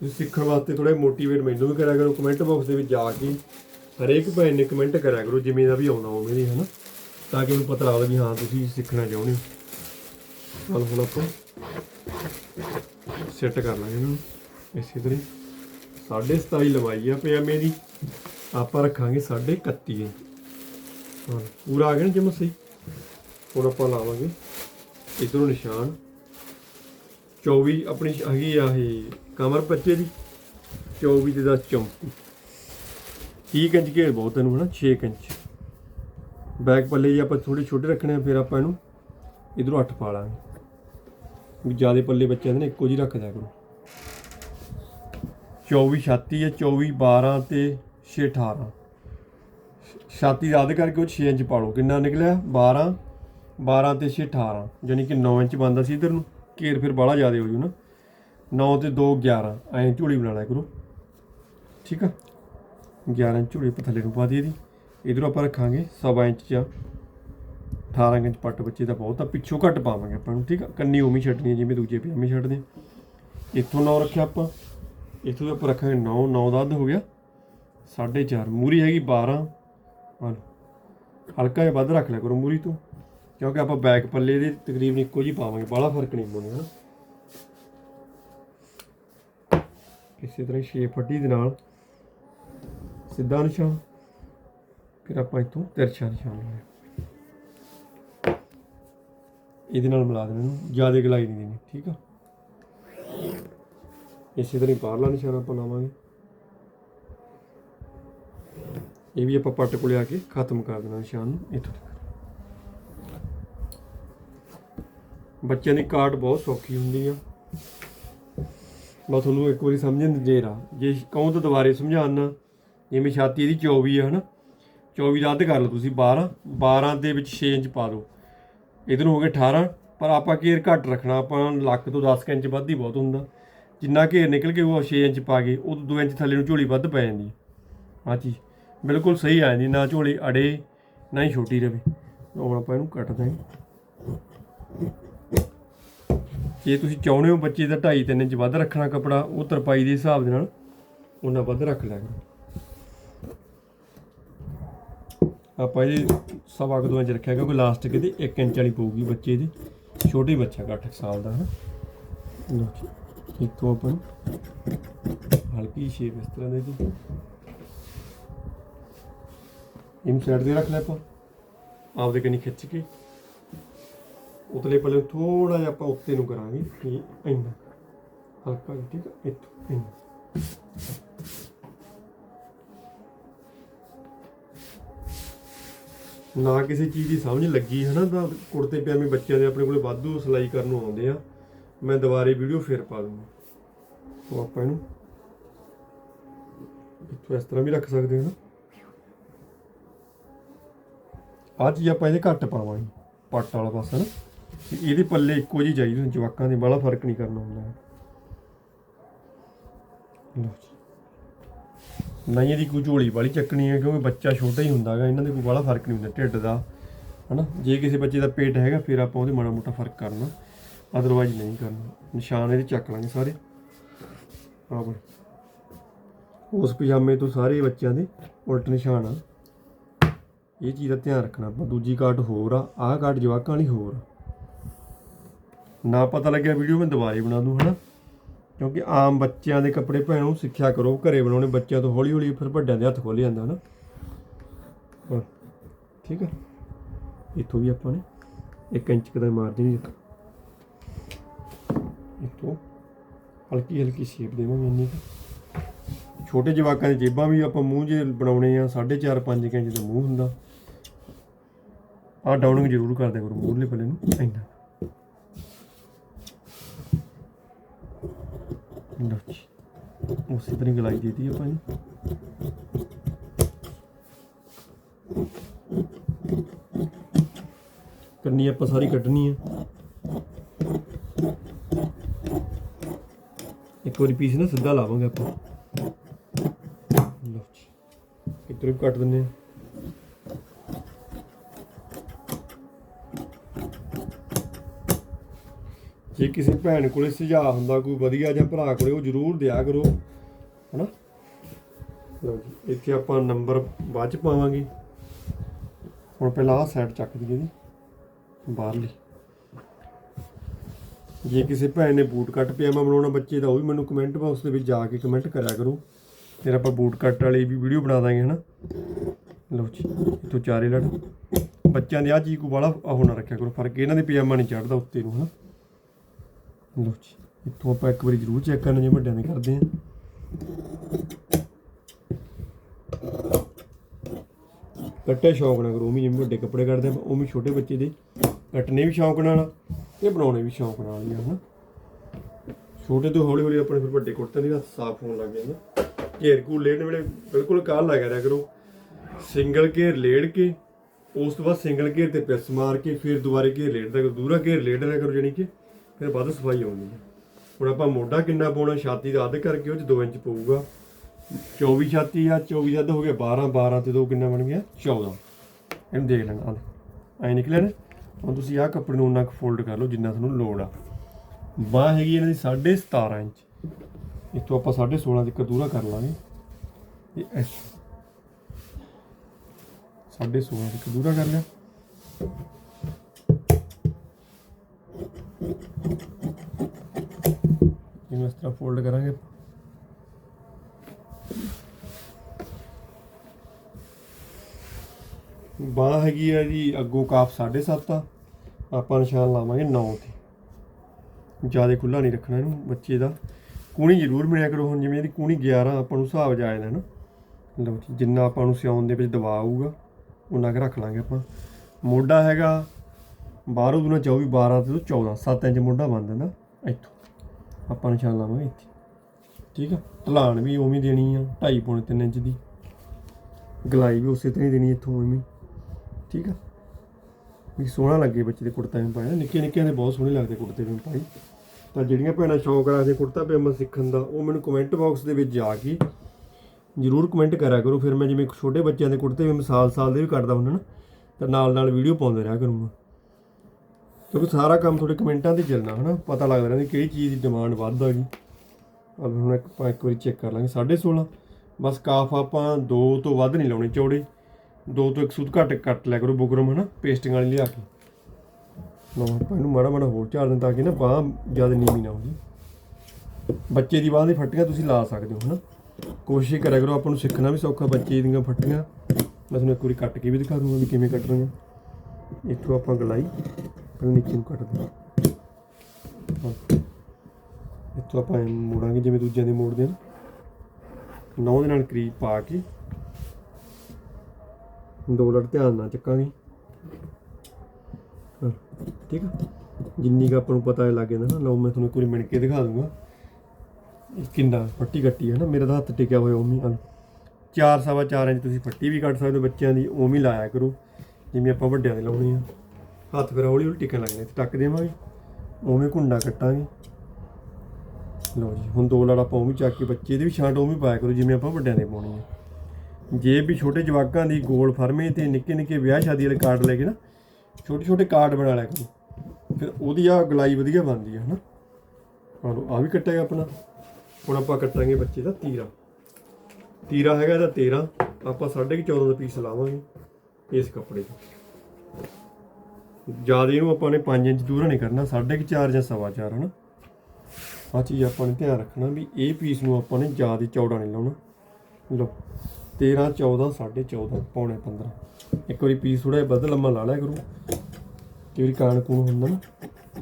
ਤੁਸੀਂ ਸਿੱਖਣ ਵਾਸਤੇ ਥੋੜਾ ਮੋਟੀਵੇਟ ਮੈਨੂੰ ਵੀ ਕਰਿਆ ਕਰੋ ਕਮੈਂਟ ਬਾਕਸ ਦੇ ਵਿੱਚ ਜਾ ਕੇ ਹਰੇਕ ਭੈਣ ਨੇ ਕਮੈਂਟ ਕਰਿਆ ਕਰੋ, ਜਿਵੇਂ ਦਾ ਵੀ ਆਉਂਦਾ ਉਵੇਂ ਦੀ ਹਨਾ? ਤਾਂ ਕਿ ਮੈਨੂੰ ਪਤਾ ਲੱਗਦਾ ਵੀ ਹਾਂ, ਤੁਸੀਂ ਸਿੱਖਣਾ ਚਾਹੁੰਦੇ ਹੋ। ਚਲ ਹੁਣ ਆਪਾਂ ਸੈੱਟ ਕਰ ਲਾਂਗੇ ਨੂੰ। ਇਸੇ ਤਰ੍ਹਾਂ ਹੀ। ਸਾਢੇ 27 ਲੰਬਾਈ ਆ ਪਜਾਮੇ ਦੀ ਆਪਾਂ ਰੱਖਾਂਗੇ ਸਾਢੇ 31 ਇੰਚ ਹਾਂ, ਪੂਰਾ ਆ ਗਿਆ ਨਾ ਜਮ ਸਹੀ। ਹੁਣ ਆਪਾਂ ਲਾਵਾਂਗੇ ਇਧਰੋਂ ਨਿਸ਼ਾਨ। 24 ਆਪਣੀ ਹੈਗੀ ਆ ਇਹ ਕਮਰ ਬੱਚੇ ਦੀ। 24 ਤੇ 10 34 30 ਇੰਚ ਘੇਰ ਬਹੁਤ ਇਹਨੂੰ ਹਨਾ 6 ਇੰਚ। ਬੈਕ ਪੱਲੇ ਜੀ ਆਪਾਂ ਥੋੜੇ ਛੋਟੇ ਰੱਖਣੇ ਆ, ਫਿਰ ਆਪਾਂ ਇਹਨੂੰ ਇਧਰੋਂ 8 ਪਾ ਲਾਂਗੇ। ਵੀ ਜਿਆਦੇ ਪੱਲੇ ਬੱਚਿਆਂ ਦੇ ਨੇ, ਇੱਕੋ ਜਿਹੀ ਰੱਖ ਦਿਆ ਕਰੋ। 24 ਛਾਤੀ ਹੈ 24 12 ਤੇ 6 18 ਛਾਤੀ ਦਾ ਅੱਧ ਕਰਕੇ ਉਹ 6 ਇੰਚ ਪਾ ਲਓ ਕਿੰਨਾ ਨਿਕਲਿਆ? 12 12 ਤੇ 6 18 ਯਾਨੀ ਕਿ 9 ਇੰਚ ਬਣਦਾ ਸੀ ਇਧਰ ਨੂੰ। ਘੇਰ ਫਿਰ ਬਾਹਲਾ ਜ਼ਿਆਦਾ ਹੋ ਜੂ ਨਾ। 9 ਤੇ 2 11 ਐਂ ਝੂਲੀ ਬਣਾ ਲਿਆ ਕਰੋ। ਠੀਕ ਆ? 11 ਇੰਚ ਝੂਲੀ ਆਪਾਂ ਥੱਲੇ ਨੂੰ ਪਾ ਦਈਏ ਦੀ ਇਧਰੋਂ ਆਪਾਂ ਰੱਖਾਂਗੇ ਸਵਾ ਇੰਚ ਜਾਂ 18 ਇੰਚ ਪੱਟ ਬੱਚੇ ਦਾ ਬਹੁਤ ਆ, ਪਿੱਛੋਂ ਘੱਟ ਪਾਵਾਂਗੇ ਆਪਾਂ ਨੂੰ, ਠੀਕ ਆ? ਕੰਨੀ ਉਵੇਂ ਛੱਡਣੀ ਜਿਵੇਂ ਦੂਜੇ ਪਜਾਮੇ ਛੱਡਦੇ ਇੱਥੋਂ 9 ਰੱਖਿਆ ਆਪਾਂ, ਇੱਥੋਂ ਆਪਾਂ ਰੱਖਾਂਗੇ 9 9 ਦਾ ਅੱਧ ਹੋ ਗਿਆ। 4.5 ਮੂਰੀ ਹੈਗੀ 12 ਹਲਕਾ ਜਿਹਾ ਵੱਧ ਰੱਖ ਲਿਆ ਕਰੋ ਮੂਰੀ ਤੋਂ, ਕਿਉਂਕਿ ਆਪਾਂ ਬੈਕ ਪੱਲੇ ਦੇ ਤਕਰੀਬਨ ਇੱਕੋ ਜਿਹੀ ਪਾਵਾਂਗੇ, ਬਾਹਲਾ ਫ਼ਰਕ ਨਹੀਂ ਪਾਉਣਾ ਹਨਾ? ਇਸੇ ਤਰ੍ਹਾਂ ਸ਼ੇਪ ਫੱਟੀ ਦੇ ਨਾਲ, ਸਿੱਧਾ ਨਿਸ਼ਾਨ, ਫਿਰ ਆਪਾਂ ਇੱਥੋਂ ਤਿਰਛਾ ਨਿਸ਼ਾਨ ਲਾਉਣਾ ਇਹਦੇ ਨਾਲ ਮਿਲਾ ਦੇਣਾ ਇਹਨੂੰ। ਜ਼ਿਆਦਾ ਗਲਾਈ ਨਹੀਂ ਦੇਣੀ, ਠੀਕ ਆ? ਇਸੇ ਤਰ੍ਹਾਂ ਹੀ ਬਾਹਰਲਾ ਨਿਸ਼ਾਨ ਆਪਾਂ ਲਾਵਾਂਗੇ। ਇਹ ਵੀ ਆਪਾਂ ਪੱਟ ਕੋਲੇ ਆ ਕੇ ਖਤਮ ਕਰ ਦੇਣਾ ਨਿਸ਼ਾਨ ਨੂੰ, ਇੱਥੋਂ ਤੱਕ। ਬੱਚਿਆਂ ਦੀ ਕਾਟ ਬਹੁਤ ਸੌਖੀ ਹੁੰਦੀ ਆ। ਮੈਂ ਤੁਹਾਨੂੰ ਇੱਕ ਵਾਰੀ ਸਮਝਣ ਦੇ ਦੇ ਰਾ ਜੇ ਕਹੂੰ ਤਾਂ ਦੁਬਾਰੇ ਸਮਝਾਉਣਾ। ਜਿਵੇਂ ਛਾਤੀ ਇਹਦੀ 24 ਆ, ਹਨਾ? 24 ਦਾ ਅੱਧ ਕਰ ਲਓ ਤੁਸੀਂ 12 12 ਦੇ ਵਿੱਚ 6 ਇੰਚ ਪਾ ਦਿਓ। ਇਧਰ ਹੋ ਗਏ 18 ਪਰ ਆਪਾਂ ਘੇਰ ਘੱਟ ਰੱਖਣਾ, ਆਪਾਂ ਲੱਕ ਤੋਂ 10 ਕੁ ਇੰਚ ਵੱਧ ਹੀ ਬਹੁਤ ਹੁੰਦਾ। ਜਿੰਨਾ ਘੇਰ ਨਿਕਲ ਕੇ ਉਹ 6 ਇੰਚ ਪਾ ਗਏ ਉਹ 2 ਇੰਚ ਥੱਲੇ ਨੂੰ ਝੋਲੀ ਵੱਧ ਪੈ ਜਾਂਦੀ। ਹੈ ਹਾਂ ਬਿਲਕੁਲ ਸਹੀ ਆ ਜਾਂਦੀ, ਨਾ ਝੋਲੀ ਅੜੇ, ਨਾ ਹੀ ਛੋਟੀ ਰਵੇ। ਹੁਣ ਆਪਾਂ ਇਹਨੂੰ ਕੱਟ ਦਾਂਗੇ ਜੇ ਤੁਸੀਂ ਚਾਹੁੰਦੇ ਹੋ ਬੱਚੇ ਦਾ 2.5 3 ਇੰਚ ਵੱਧ ਰੱਖਣਾ ਕਪੜਾ, ਉਹ ਤਰਪਾਈ ਦੇ ਹਿਸਾਬ ਦੇ ਨਾਲ ਉਹਨਾਂ ਵੱਧ ਰੱਖ ਲਿਆ ਕਰੋ ਆਪਾਂ ਇਹ ਸਵਾ ਕੁ ਦੋ ਇੰਚ ਰੱਖਿਆ ਕਿਉਂਕਿ ਲਾਸਟ ਇਹਦੇ 1 ਇੰਚ ਵਾਲੀ ਪਊਗੀ ਬੱਚੇ ਦੀ, ਛੋਟੇ ਬੱਚਾ 8 ਸਾਲ ਦਾ ਹੈ ਲਓ ਜੀ ਇੱਥੋਂ ਆਪਾਂ ਹਲਕੀ ਸ਼ੇਪ ਇਸ ਤਰ੍ਹਾਂ ਦੇ ਦੀ ਇਨ ਸਾਈਡ ਤੇ ਰੱਖ ਲੈ ਆਪਾਂ, ਆਪਦੇ ਕਨੀ ਖਿੱਚ ਕੇ। ਉਤਲੇ ਪੱਲੇ ਥੋੜਾ ਜਿਹਾ ਆਪਾਂ ਉੱਤੇ ਨੂੰ ਕਰਾਂਗੇ ਕਿ ਇੰਨਾ। ਹਲਕਾ ਜਿਹਾ, ਠੀਕ ਹੈ ਇੱਥੋਂ, ਇੰਨਾ। ਨਾ ਕਿਸੇ ਚੀਜ਼ ਦੀ ਸਮਝ ਲੱਗੀ ਹਨਾ, ਤਾਂ ਕੁੜਤੇ ਪਜਾਮੇ ਬੱਚਿਆਂ ਦੇ ਆਪਣੇ ਕੋਲੇ ਵਾਧੂ ਸਿਲਾਈ ਕਰਨ ਨੂੰ ਆਉਂਦੇ ਆ। ਮੈਂ ਦੁਬਾਰੇ ਵੀਡੀਓ ਫੇਰ ਪਾ ਦੂੰਗਾ। ਉਹ ਆਪਾਂ ਇਹਨੂੰ ਇੱਥੋਂ ਇਸ ਤਰ੍ਹਾਂ ਵੀ ਰੱਖ ਸਕਦੇ ਹਾਂ ਨਾ। ਆਹ ਚੀਜ਼ ਆਪਾਂ ਇਹਦੇ ਘੱਟ ਪਾਵਾਂਗੇ, ਪੱਟ ਵਾਲਾ ਪਾਸਾ ਨਾ। ਇਹਦੇ ਪੱਲੇ ਇੱਕੋ ਜਿਹੀ ਚਾਹੀਦੀ ਜਵਾਕਾਂ ਦੇ ਬੜਾ ਫ਼ਰਕ ਨਹੀਂ ਕਰਨਾ ਹੁੰਦਾ। ਹੈ। ਲਓ ਨਹੀਂ ਇਹਦੀ ਕੋਈ ਝੋਲੀ ਵਾਲੀ ਚੱਕਣੀ ਹੈ, ਕਿਉਂਕਿ ਬੱਚਾ ਛੋਟਾ ਹੀ ਹੁੰਦਾ ਹੈਗਾ, ਇਹਨਾਂ ਦੇ ਕੋਈ ਬੜਾ ਫ਼ਰਕ ਨਹੀਂ ਹੁੰਦਾ ਢਿੱਡ ਦਾ, ਹਨਾ? ਜੇ ਕਿਸੇ ਬੱਚੇ ਦਾ ਪੇਟ ਹੈਗਾ, ਫਿਰ ਆਪਾਂ ਉਹਦੇ ਮਾੜਾ ਮੋਟਾ ਫ਼ਰਕ ਕਰਨਾ ਅਦਰਵਾਈਜ਼ ਨਹੀਂ ਕਰਨਾ। ਨਿਸ਼ਾਨ ਇਹਦੇ ਚੱਕ ਲਾਂਗੇ ਸਾਰੇ। ਆਹ ਉਸ ਪਜਾਮੇ ਤੋਂ ਸਾਰੇ ਬੱਚਿਆਂ ਦੇ ਉਲਟ ਨਿਸ਼ਾਨ ਆ। ਇਹ ਚੀਜ਼ ਦਾ ਧਿਆਨ ਰੱਖਣਾ ਆਪਾਂ। ਦੂਜੀ ਕਾਟ ਹੋਰ ਆ। ਆਹ ਕਾਟ ਜਵਾਕਾਂ ਵਾਲੀ ਹੋਰ ਨਾ ਪਤਾ ਲੱਗਿਆ ਵੀਡੀਓ, ਮੈਂ ਦੁਬਾਰੇ ਬਣਾ ਦੂੰ, ਹਨਾ? ਕਿਉਂਕਿ ਆਮ ਬੱਚਿਆਂ ਦੇ ਕੱਪੜੇ ਭੈਣੋ ਸਿੱਖਿਆ ਕਰੋ ਘਰੇ ਬਣਾਉਣੇ ਬੱਚਿਆਂ ਤੋਂ ਹੌਲੀ ਹੌਲੀ ਫਿਰ ਵੱਡਿਆਂ ਦੇ ਹੱਥ ਖੋਲ ਜਾਂਦਾ ਹਨਾ। ਹਾਂ, ਠੀਕ ਹੈ। ਇੱਥੋਂ ਵੀ ਆਪਾਂ ਨੇ 1 ਇੰਚ ਕਦਾ ਮਾਰਜਨ ਰੱਖ ਇੱਥੋਂ ਹਲਕੀ ਹਲਕੀ ਸ਼ੇਪ ਦੇਵਾਂਗੇ ਇੰਨੀ ਛੋਟੇ ਜਵਾਕਾਂ ਦੀ ਜੇਬਾਂ ਵੀ ਆਪਾਂ ਮੂੰਹ ਜੇ ਬਣਾਉਣੇ ਆ 4.5 5 ਇੰਚ ਦਾ ਮੂੰਹ ਹੁੰਦਾ। ਆਹ ਡਾਊਨਿੰਗ ਜ਼ਰੂਰ ਕਰ ਕਰੋ ਮੂਹਰਲੇ ਪੱਲੇ ਨੂੰ ਇੰਨਾ। ਲਓ ਜੀ ਉਸੇ ਤਰ੍ਹਾਂ ਗਲਾਈ ਦੇਤੀ ਦਿੱਤੀ ਆਪਾਂ ਨੇ ਕੰਨੀ ਆਪਾਂ ਸਾਰੀ ਕੱਢਣੀ ਆ। ਇੱਕ ਵਾਰੀ ਪੀਸ ਨਾ ਸਿੱਧਾ ਲਾਵਾਂਗੇ ਆਪਾਂ। ਲਓ ਜੀ। ਇੱਧਰ ਵੀ ਕੱਟ ਦਿੰਦੇ ਆ। ਜੇ ਕਿਸੇ ਭੈਣ ਕੋਲੇ ਸੁਝਾਅ ਹੁੰਦਾ ਕੋਈ ਵਧੀਆ ਜਾਂ ਭਰਾ ਕੋਲੇ, ਉਹ ਜ਼ਰੂਰ ਦਿਆ ਕਰੋ, ਹਨਾ? ਲਓ ਜੀ, ਇੱਥੇ ਆਪਾਂ ਨੰਬਰ ਬਾਅਦ ਚ ਪਾਵਾਂਗੇ। ਹੁਣ ਪਹਿਲਾਂ ਆਹ ਸਾਈਡ ਚੱਕ ਦਈਏ ਜੀ, ਬਾਹਰਲੀ। ਜੇ ਕਿਸੇ ਭੈਣ ਨੇ ਬੂਟ ਕੱਟ ਪਜਾਮਾ ਬਣਾਉਣਾ ਬੱਚੇ ਦਾ, ਉਹ ਵੀ ਮੈਨੂੰ ਕਮੈਂਟ ਬਾਕਸ ਦੇ ਵਿੱਚ ਜਾ ਕੇ ਕਮੈਂਟ ਕਰਿਆ ਕਰੋ। ਫਿਰ ਆਪਾਂ ਬੂਟ ਕੱਟ ਵਾਲੀ ਵੀ ਵੀਡੀਓ ਬਣਾ ਦਾਂਗੇ, ਹਨਾ? ਲਓ ਜੀ, ਇੱਥੋਂ ਚਾਰੇ ਲੜ। ਬੱਚਿਆਂ ਦੇ ਆ ਚੀਜ਼ ਕੋ ਬੜਾ ਉਹ ਨਾ ਰੱਖਿਆ ਕਰੋ, ਫ਼ਰਕ, ਇਹਨਾਂ ਦੇ ਪਜਾਮਾ ਨਹੀਂ ਚੜਦਾ ਉੱਤੇ ਨੂੰ, ਹਨਾ? ਲੋ ਜੀ, ਇੱਥੋਂ ਆਪਾਂ ਇੱਕ ਵਾਰੀ ਜ਼ਰੂਰ ਚੈੱਕ ਕਰਨਾ ਜੇ ਵੱਡਿਆਂ ਦੇ ਕਰਦੇ ਆ ਕੱਟੇ ਸ਼ੌਂਕ ਨਾਲ ਕਰੋ, ਉਵੇਂ ਜਿਵੇਂ ਵੱਡੇ ਕੱਪੜੇ ਕਰਦੇ ਆ ਉਵੇਂ ਛੋਟੇ ਬੱਚੇ ਦੇ ਕੱਟਣੇ ਵੀ ਸ਼ੌਂਕ ਨਾਲ ਤੇ ਬਣਾਉਣੇ ਵੀ ਸ਼ੌਂਕ ਨਾਲ ਹੀ ਆ, ਹਨਾ। ਛੋਟੇ ਤੋਂ ਹੌਲੀ ਹੌਲੀ ਆਪਣੇ ਫਿਰ ਵੱਡੇ ਕੁੜਤੇ ਦੀ ਹੱਥ ਸਾਫ਼ ਹੋਣ ਲੱਗ ਜਾਂਦੇ ਘੇਰ ਘੂਰ ਲੈਣ ਵੇਲੇ ਬਿਲਕੁਲ ਕਾਲ ਲੱਗ ਰਿਹਾ ਕਰੋ। ਸਿੰਗਲ ਘੇਰ ਲੇੜ ਕੇ, ਉਸ ਤੋਂ ਬਾਅਦ ਸਿੰਗਲ ਘੇਰ ਤੇ ਪਿਸ ਮਾਰ ਕੇ, ਫਿਰ ਦੁਬਾਰੇ ਘੇਰ ਲੇੜਦਾ ਕਰੋ ਦੂਰਾ ਘੇਰ ਲੇੜ ਲਿਆ ਕਰੋ ਜਾਨੀ ਕਿ ਫਿਰ ਵੱਧ ਸਫ਼ਾਈ ਆਉਣੀ ਹੈ। ਹੁਣ ਆਪਾਂ ਮੋਢਾ ਕਿੰਨਾ ਪਾਉਣਾ, ਛਾਤੀ ਦਾ ਅੱਧ ਕਰਕੇ ਉਹ ਚ 2 ਇੰਚ ਪਊਗਾ। 24 ਛਾਤੀ ਆ 24 ਅੱਧ ਹੋ ਗਿਆ 12 12 ਤੇ 2 ਕਿੰਨਾ ਬਣ ਗਿਆ? 14 ਇਹਨੂੰ ਦੇਖ ਲੈਣਾ ਐ ਨਿਕਲਿਆ ਨਾ, ਹੁਣ ਤੁਸੀਂ ਆਹ ਕੱਪੜੇ ਨੂੰ ਉਨਾ ਕੁ ਫੋਲਡ ਕਰ ਲਓ ਜਿੰਨਾ ਤੁਹਾਨੂੰ ਲੋੜ ਆ। ਬਾਹ ਹੈਗੀ ਇਹਨਾਂ ਦੀ 17.5 ਇੰਚ। ਇੱਥੋਂ ਆਪਾਂ 16.5 ਤੱਕ ਦੂਰਾ ਕਰ ਲਾਂਗੇ। ਇਹ ਐਸ। 16.5 ਤੱਕ ਦੂਰਾ ਕਰ ਲਿਆ। ਤਰ੍ਹਾਂ ਫੋਲਡ ਕਰਾਂਗੇ। ਬਾਹ ਹੈਗੀ ਆ ਜੀ, ਅੱਗੋਂ ਕਾਫ 7.5 ਆ। ਆਪਾਂ ਨਿਸ਼ਾਨ ਲਾਵਾਂਗੇ 9 ਤੇ। ਜ਼ਿਆਦਾ ਖੁੱਲਾ ਨਹੀਂ ਰੱਖਣਾ ਇਹਨੂੰ ਬੱਚੇ ਦਾ। ਕੂਣੀ ਜ਼ਰੂਰ ਮਿਲਿਆ ਕਰੋ ਹੁਣ, ਜਿਵੇਂ ਇਹਦੀ ਕੂਣੀ 11 ਆਪਾਂ ਨੂੰ ਹਿਸਾਬ ਜਾ ਜਾਂਦਾ ਨਾ। ਲਓ ਜੀ, ਜਿੰਨਾ ਆਪਾਂ ਨੂੰ ਸਿਆਉਣ ਦੇ ਵਿੱਚ ਦਬਾਅ ਆਊਗਾ, ਉਹਨਾਂ ਕੁ ਰੱਖ ਲਾਂਗੇ ਆਪਾਂ। ਮੋਢਾ ਹੈਗਾ ਬਾਹਰੋਂ ਦੂਣਾ 24 12 ਤੇ 14 7 ਇੰਚ ਮੋਢਾ ਬਣ ਜਾਂਦਾ ਇੱਥੋਂ। ਆਪਾਂ ਨਿਸ਼ਾਨ ਲਾਵਾਂਗੇ ਇੱਥੇ। ਠੀਕ ਆ? ਢਲਾਣ ਵੀ ਉਵੇਂ ਦੇਣੀ ਆ 2.5 ਪੌਣੇ 3 ਇੰਚ ਦੀ। ਗਲਾਈ ਵੀ ਉਸੇ ਤਰ੍ਹਾਂ ਹੀ ਦੇਣੀ ਇੱਥੋਂ ਉਵੇਂ। ਠੀਕ ਆ? ਵੀ ਸੋਹਣਾ ਲੱਗੇ ਬੱਚੇ ਦੇ ਕੁੜਤਾ ਵੀ ਪਾਇਆ ਨਿੱਕੇ ਨਿੱਕਿਆਂ ਦੇ ਬਹੁਤ ਸੋਹਣੇ ਲੱਗਦੇ ਕੁੜਤੇ ਵੀ ਪਾਈ ਤਾਂ ਜਿਹੜੀਆਂ ਭੈਣਾਂ ਸ਼ੌਂਕ ਰੱਖਦੇ ਕੁੜਤਾ ਪਜਾਮਾ ਸਿੱਖਣ ਦਾ, ਉਹ ਮੈਨੂੰ ਕਮੈਂਟ ਬਾਕਸ ਦੇ ਵਿੱਚ ਜਾ ਕੇ ਜਰੂਰ ਕਮੈਂਟ ਕਰਿਆ ਕਰੋ। ਫਿਰ ਮੈਂ ਜਿਵੇਂ ਛੋਟੇ ਬੱਚਿਆਂ ਦੇ ਕੁੜਤੇ ਵੀ ਮਿਸਾਲ ਸਾਲ ਦੇ ਵੀ ਕੱਢਦਾ ਹੁੰਦਾ ਨਾ, ਤਾਂ ਨਾਲ ਨਾਲ ਵੀਡੀਓ ਪਾਉਂਦੇ ਰਿਹਾ ਕਰੂੰਗਾ। ਕਿਉਂਕਿ ਸਾਰਾ ਕੰਮ ਤੁਹਾਡੇ ਕਮੈਂਟਾਂ ਤੇ ਚੱਲਣਾ, ਹਨਾ? ਪਤਾ ਲੱਗਦਾ ਰਹਿੰਦਾ ਕਿਹੜੀ ਚੀਜ਼ ਦੀ ਡਿਮਾਂਡ ਵੱਧ ਆ ਗਈ। ਆ ਹੁਣ ਇੱਕ ਆਪਾਂ ਇੱਕ ਵਾਰੀ ਚੈੱਕ ਕਰ ਲਾਂਗੇ 16.5 ਬਸ ਕਾਫ ਆਪਾਂ 2 ਤੋਂ ਵੱਧ ਨਹੀਂ ਲਾਉਣੇ ਚੌੜੇ। 2 ਤੋਂ 1 ਸੂਤ ਘੱਟ ਕੱਟ ਲਿਆ ਕਰੋ ਬੁਕਰਮ, ਹਨਾ? ਪੇਸਟਿੰਗ ਵਾਲੀ ਲਿਆ ਕੇ। ਲਓ, ਆਪਾਂ ਇਹਨੂੰ ਮਾੜਾ ਮਾੜਾ ਹੋਰ ਝਾੜ ਦਿੰਦਾ ਤਾਂ ਕਿ ਨਾ ਬਾਹ ਜ਼ਿਆਦਾ ਨੀਵੀਂ ਨਾ ਹੋਵੇ ਬੱਚੇ ਦੀ ਬਾਹ ਦੀ ਫੱਟੀਆਂ ਤੁਸੀਂ ਲਾ ਸਕਦੇ ਹੋ, ਹਨਾ? ਕੋਸ਼ਿਸ਼ ਕਰਿਆ ਕਰੋ ਆਪਾਂ ਨੂੰ ਸਿੱਖਣਾ ਵੀ ਸੌਖਾ ਬੱਚੇ ਦੀਆਂ ਫੱਟੀਆਂ। ਮੈਂ ਤੁਹਾਨੂੰ ਇੱਕ ਵਾਰੀ ਕੱਟ ਕੇ ਵੀ ਦਿਖਾ ਦੂੰਗਾ ਵੀ ਕਿਵੇਂ ਕੱਟਣੀਆਂ ਇੱਥੋਂ ਆਪਾਂ ਗਲਾਈ। ਪਹਿਲਾਂ ਨੀਚੇ ਨੂੰ ਕੱਟ ਦਿੰਦੇ ਇੱਥੋਂ ਆਪਾਂ ਐਂ ਮੋੜਾਂਗੇ, ਜਿਵੇਂ ਦੂਜਿਆਂ ਦੇ ਮੋੜਦੇ ਆ ਨੌ। ਦੇ ਨਾਲ ਕਰੀਬ ਪਾ ਕੇ ਦੋ ਧਿਆਨ ਨਾਲ ਚੱਕਾਂਗੇ। ਠੀਕ ਆ? ਜਿੰਨੀ ਕੁ ਆਪਾਂ ਨੂੰ ਪਤਾ ਲੱਗ ਜਾਂਦਾ ਨਾ, ਲਓ ਮੈਂ ਤੁਹਾਨੂੰ ਇੱਕ ਵਾਰੀ ਮਿਣ ਕੇ ਦਿਖਾ ਦੂੰਗਾ। ਕਿੰਨਾ ਫੱਟੀ ਕੱਟੀ ਹੈ ਨਾ, ਮੇਰਾ ਤਾਂ ਹੱਥ ਟਿਕਿਆ ਹੋਇਆ ਉਵੇਂ ਹੀ। ਚਾਰ ਸਵਾ ਚਾਰ ਇੰਚ ਤੁਸੀਂ ਫੱਟੀ ਵੀ ਕੱਟ ਸਕਦੇ ਹੋ, ਬੱਚਿਆਂ ਦੀ ਉਵੇਂ ਲਾਇਆ ਕਰੋ, ਜਿਵੇਂ ਆਪਾਂ ਵੱਡਿਆਂ ਦੇ ਲਾਉਣੀ ਆ। ਹੱਥ ਫਿਰ ਹੌਲੀ ਹੌਲੀ ਟਿਕਣ ਲੱਗਣੇ ਤੇ ਟੱਕ ਦੇਵਾਂਗੇ। ਉਵੇਂ ਕੁੰਡਾ ਕੱਟਾਂਗੇ। ਲਓ ਜੀ, ਹੁਣ ਦੋ ਲੜ ਆਪਾਂ ਉਵੇਂ ਚੱਕ ਕੇ ਬੱਚੇ ਦੇ ਵੀ ਛਾਂਟ ਉਵੇਂ ਪਾਇਆ ਕਰੋ, ਜਿਵੇਂ ਆਪਾਂ ਵੱਡਿਆਂ ਦੇ ਪਾਉਣੀ ਹੈ ਜੇ ਵੀ ਛੋਟੇ ਜਵਾਕਾਂ ਦੀ ਗੋਲ ਫਰਮੇ ਤੇ ਨਿੱਕੇ ਨਿੱਕੇ ਵਿਆਹ ਸ਼ਾਦੀ ਵਾਲੇ ਕਾਰਡ ਲੈ ਕੇ ਨਾ, ਛੋਟੇ ਛੋਟੇ ਕਾਰਡ ਬਣਾ ਲਿਆ ਕਰੋ। ਫਿਰ ਉਹਦੀ ਆ ਗਲਾਈ ਵਧੀਆ ਬਣਦੀ ਆ, ਹਨਾ? ਆ ਲਓ ਆ ਵੀ ਕੱਟਿਆ ਆਪਣਾ। ਹੁਣ ਆਪਾਂ ਕੱਟਾਂਗੇ ਬੱਚੇ ਦਾ ਤੀਰਾ। ਤੀਰਾ ਹੈਗਾ ਇਹਦਾ 13 ਆਪਾਂ 14.5 ਦਾ ਪੀਸ ਲਾਵਾਂਗੇ ਇਸ ਕੱਪੜੇ 'ਚ। ਜ਼ਿਆਦਾ ਇਹਨੂੰ ਆਪਾਂ ਨੇ 5 ਇੰਚ ਦੂਰ ਨਹੀਂ ਕਰਨਾ 4.5 ਜਾਂ ਸਵਾ ਚਾਰ, ਹਨਾ? ਆ ਚੀਜ਼ ਆਪਾਂ ਨੇ ਧਿਆਨ ਰੱਖਣਾ ਵੀ ਇਹ ਪੀਸ ਨੂੰ ਆਪਾਂ ਨੇ ਜ਼ਿਆਦਾ ਚੌੜਾ ਨਹੀਂ ਲਾਉਣਾ। ਲਓ 13 14 14.5 ਪੌਣੇ 15 ਇੱਕ ਵਾਰੀ ਪੀਸ ਥੋੜਾ ਜਿਹਾ ਵੱਧ ਲੰਮਾ ਲਾ ਲਿਆ ਕਰੋ। ਕਈ ਵਾਰੀ ਕਾਣ ਕੂਣ ਹੁੰਦਾ ਨਾ,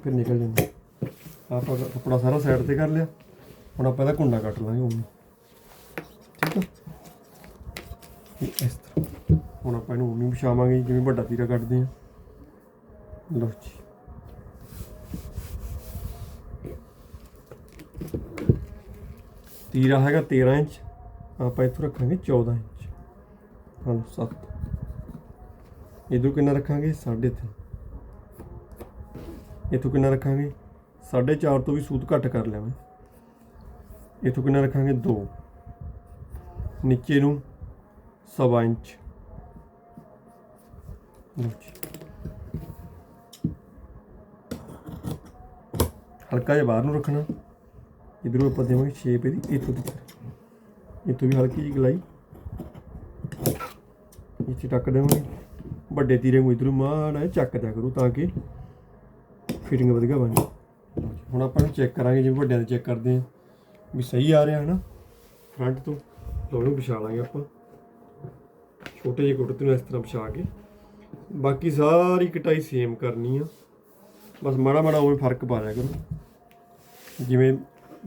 ਫਿਰ ਨਿਕਲ ਜਾਂਦਾ। ਆਪਾਂ ਕੱਪੜਾ ਸਾਰਾ ਸਾਈਡ ਤੇ ਕਰ ਲਿਆ। ਹੁਣ ਆਪਾਂ ਇਹਦਾ ਕੁੰਡਾ ਕੱਟ ਲਾਂਗੇ ਉਹਨੂੰ ਠੀਕ ਆ? ਇਸ ਤਰ੍ਹਾਂ। ਹੁਣ ਆਪਾਂ ਇਹਨੂੰ ਉਵੇਂ ਹੀ ਵਿਛਾਵਾਂਗੇ, ਜਿਵੇਂ ਵੱਡਾ ਤੀਰਾ ਕੱਟਦੇ ਆ ਲੋ ਜੀ ਤੀਰਾ ਹੈਗਾ 13 ਇੰਚ। ਆਪਾਂ ਇੱਥੋਂ ਰੱਖਾਂਗੇ 14 ਇੰਚ। ਹਾਂ 7 ਇਦੋਂ ਕਿੰਨਾ ਰੱਖਾਂਗੇ? 3.5 ਇੱਥੋਂ ਕਿੰਨਾ ਰੱਖਾਂਗੇ? 4.5 ਤੋਂ ਵੀ ਸੂਤ ਘੱਟ ਕਰ ਲਿਆਵਾਂ। ਇੱਥੋਂ ਕਿੰਨਾ ਰੱਖਾਂਗੇ? 2 ਨੀਚੇ ਨੂੰ ਸਵਾ ਇੰਚ। ਲਓ ਜੀ। ਹਲਕਾ ਜਿਹਾ ਬਾਹਰ ਨੂੰ ਰੱਖਣਾ। ਇਧਰੋਂ ਆਪਾਂ ਦੇਵਾਂਗੇ ਸ਼ੇਪ ਇਹਦੀ ਇੱਥੋਂ ਤੱਕ ਇੱਥੋਂ ਵੀ ਹਲਕੀ ਜਿਹੀ ਗਲਾਈ। ਇੱਥੇ ਟੱਕ ਦੇਵਾਂਗੇ। ਵੱਡੇ ਤੀਰੇ ਨੂੰ ਇਧਰੋਂ ਮਾੜਾ ਜਿਹਾ ਚੱਕ ਦਿਆ ਕਰੋ ਤਾਂ ਕਿ ਫਿਟਿੰਗ ਵਧੀਆ ਬਣ। ਜਾਏ ਹੁਣ ਆਪਾਂ ਨੂੰ ਚੈੱਕ ਕਰਾਂਗੇ, ਜਿਵੇਂ ਵੱਡਿਆਂ ਦੇ ਚੈੱਕ ਕਰਦੇ ਆ ਵੀ ਸਹੀ ਆ ਰਿਹਾ ਹੈ ਨਾ? ਫਰੰਟ ਤੋਂ। ਲਓ ਇਹਨੂੰ ਵਿਛਾ ਲਾਂਗੇ ਆਪਾਂ। ਛੋਟੇ ਜਿਹੇ ਕੁੜਤੇ ਨੂੰ ਇਸ ਤਰ੍ਹਾਂ ਵਿਛਾ ਕੇ। ਬਾਕੀ ਸਾਰੀ ਕਟਾਈ ਸੇਮ ਕਰਨੀ ਆ। ਬਸ ਮਾੜਾ ਮਾੜਾ ਉਹ ਫ਼ਰਕ ਪਾ ਲਿਆ ਕਰੋ। ਜਿਵੇਂ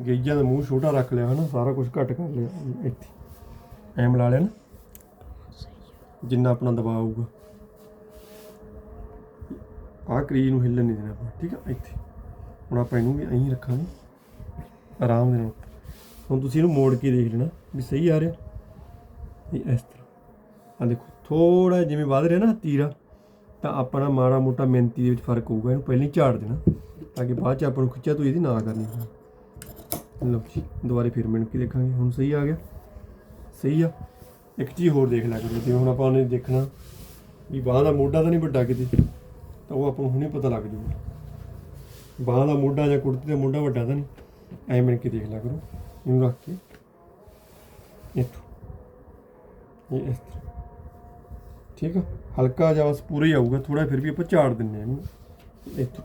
ਗੇਜਾਂ ਦਾ ਮੂੰਹ ਛੋਟਾ ਰੱਖ ਲਿਆ ਹਨਾ, ਸਾਰਾ ਕੁਝ ਘੱਟ ਕਰ ਲਿਆ ਇੱਥੇ। ਐਮ ਲਾ ਲਿਆ ਨਾ, ਜਿੰਨਾ ਆਪਣਾ ਦਬਾਅ ਆਊਗਾ ਆਹ ਕਰੀਜ ਨੂੰ ਹਿੱਲਣ ਨਹੀਂ ਦੇਣਾ ਆਪਾਂ, ਠੀਕ ਆ, ਇੱਥੇ। ਹੁਣ ਆਪਾਂ ਇਹਨੂੰ ਵੀ ਐਂ ਰੱਖਾਂਗੇ, ਆਰਾਮ ਦੇ ਨਾਲ। ਹੁਣ ਤੁਸੀਂ ਇਹਨੂੰ ਮੋੜ ਕੇ ਦੇਖ ਲੈਣਾ ਵੀ ਸਹੀ ਆ ਰਿਹਾ। ਇਹ ਇਸ ਤਰ੍ਹਾਂ। ਆ ਦੇਖੋ ਥੋੜਾ ਜਿਵੇਂ ਵੱਧ ਰਿਹਾ ਨਾ ਤੀਰਾ, ਤਾਂ ਆਪਣਾ ਮਾੜਾ ਮੋਟਾ ਮਿਹਨਤੀ ਦੇ ਵਿੱਚ ਫ਼ਰਕ ਹੋਊਗਾ, ਇਹਨੂੰ ਪਹਿਲਾਂ ਹੀ ਝਾੜ ਦੇਣਾ। ਕਿ ਬਾਅਦ ਚ ਆਪਾਂ ਨੂੰ ਖਿੱਚਾ ਤੂੰ ਇਹਦੀ ਨਾ ਕਰਨੀ। ਲਓ ਜੀ, ਦੁਬਾਰੇ ਫਿਰ ਮੈਨੂੰ ਕੀ ਦੇਖਾਂਗੇ। ਹੁਣ ਸਹੀ ਆ ਗਿਆ। ਸਹੀ ਆ। ਇੱਕ ਚੀਜ਼ ਹੋਰ ਦੇਖ ਲਿਆ ਕਰੋ ਜਿਵੇਂ ਹੁਣ ਆਪਾਂ ਨੇ ਦੇਖਣਾ ਵੀ ਬਾਹ ਦਾ ਮੋਢਾ ਤਾਂ ਨਹੀਂ ਵੱਡਾ ਕਿਤੇ, ਤਾਂ ਉਹ ਆਪਾਂ ਨੂੰ ਹੁਣੇ ਪਤਾ ਲੱਗ ਜੂਗਾ। ਬਾਹ ਦਾ ਮੋਢਾ ਜਾਂ ਕੁੜਤੇ ਦਾ ਮੋਢਾ ਵੱਡਾ ਤਾਂ ਨਹੀਂ। ਐਂ ਮਿਣ ਕੇ ਦੇਖ ਲਿਆ ਕਰੋ। ਇਹਨੂੰ ਰੱਖ ਕੇ। ਇੱਥੋਂ। ਇਹ ਇਸ ਤਰ੍ਹਾਂ। ਠੀਕ ਆ? ਹਲਕਾ ਜਿਹਾ ਬਸ ਪੂਰਾ ਹੀ ਆਊਗਾ। ਥੋੜਾ ਫਿਰ ਵੀ ਆਪਾਂ ਝਾੜ ਦਿੰਨੇ ਆ ਇਹਨੂੰ। ਇੱਥੋਂ।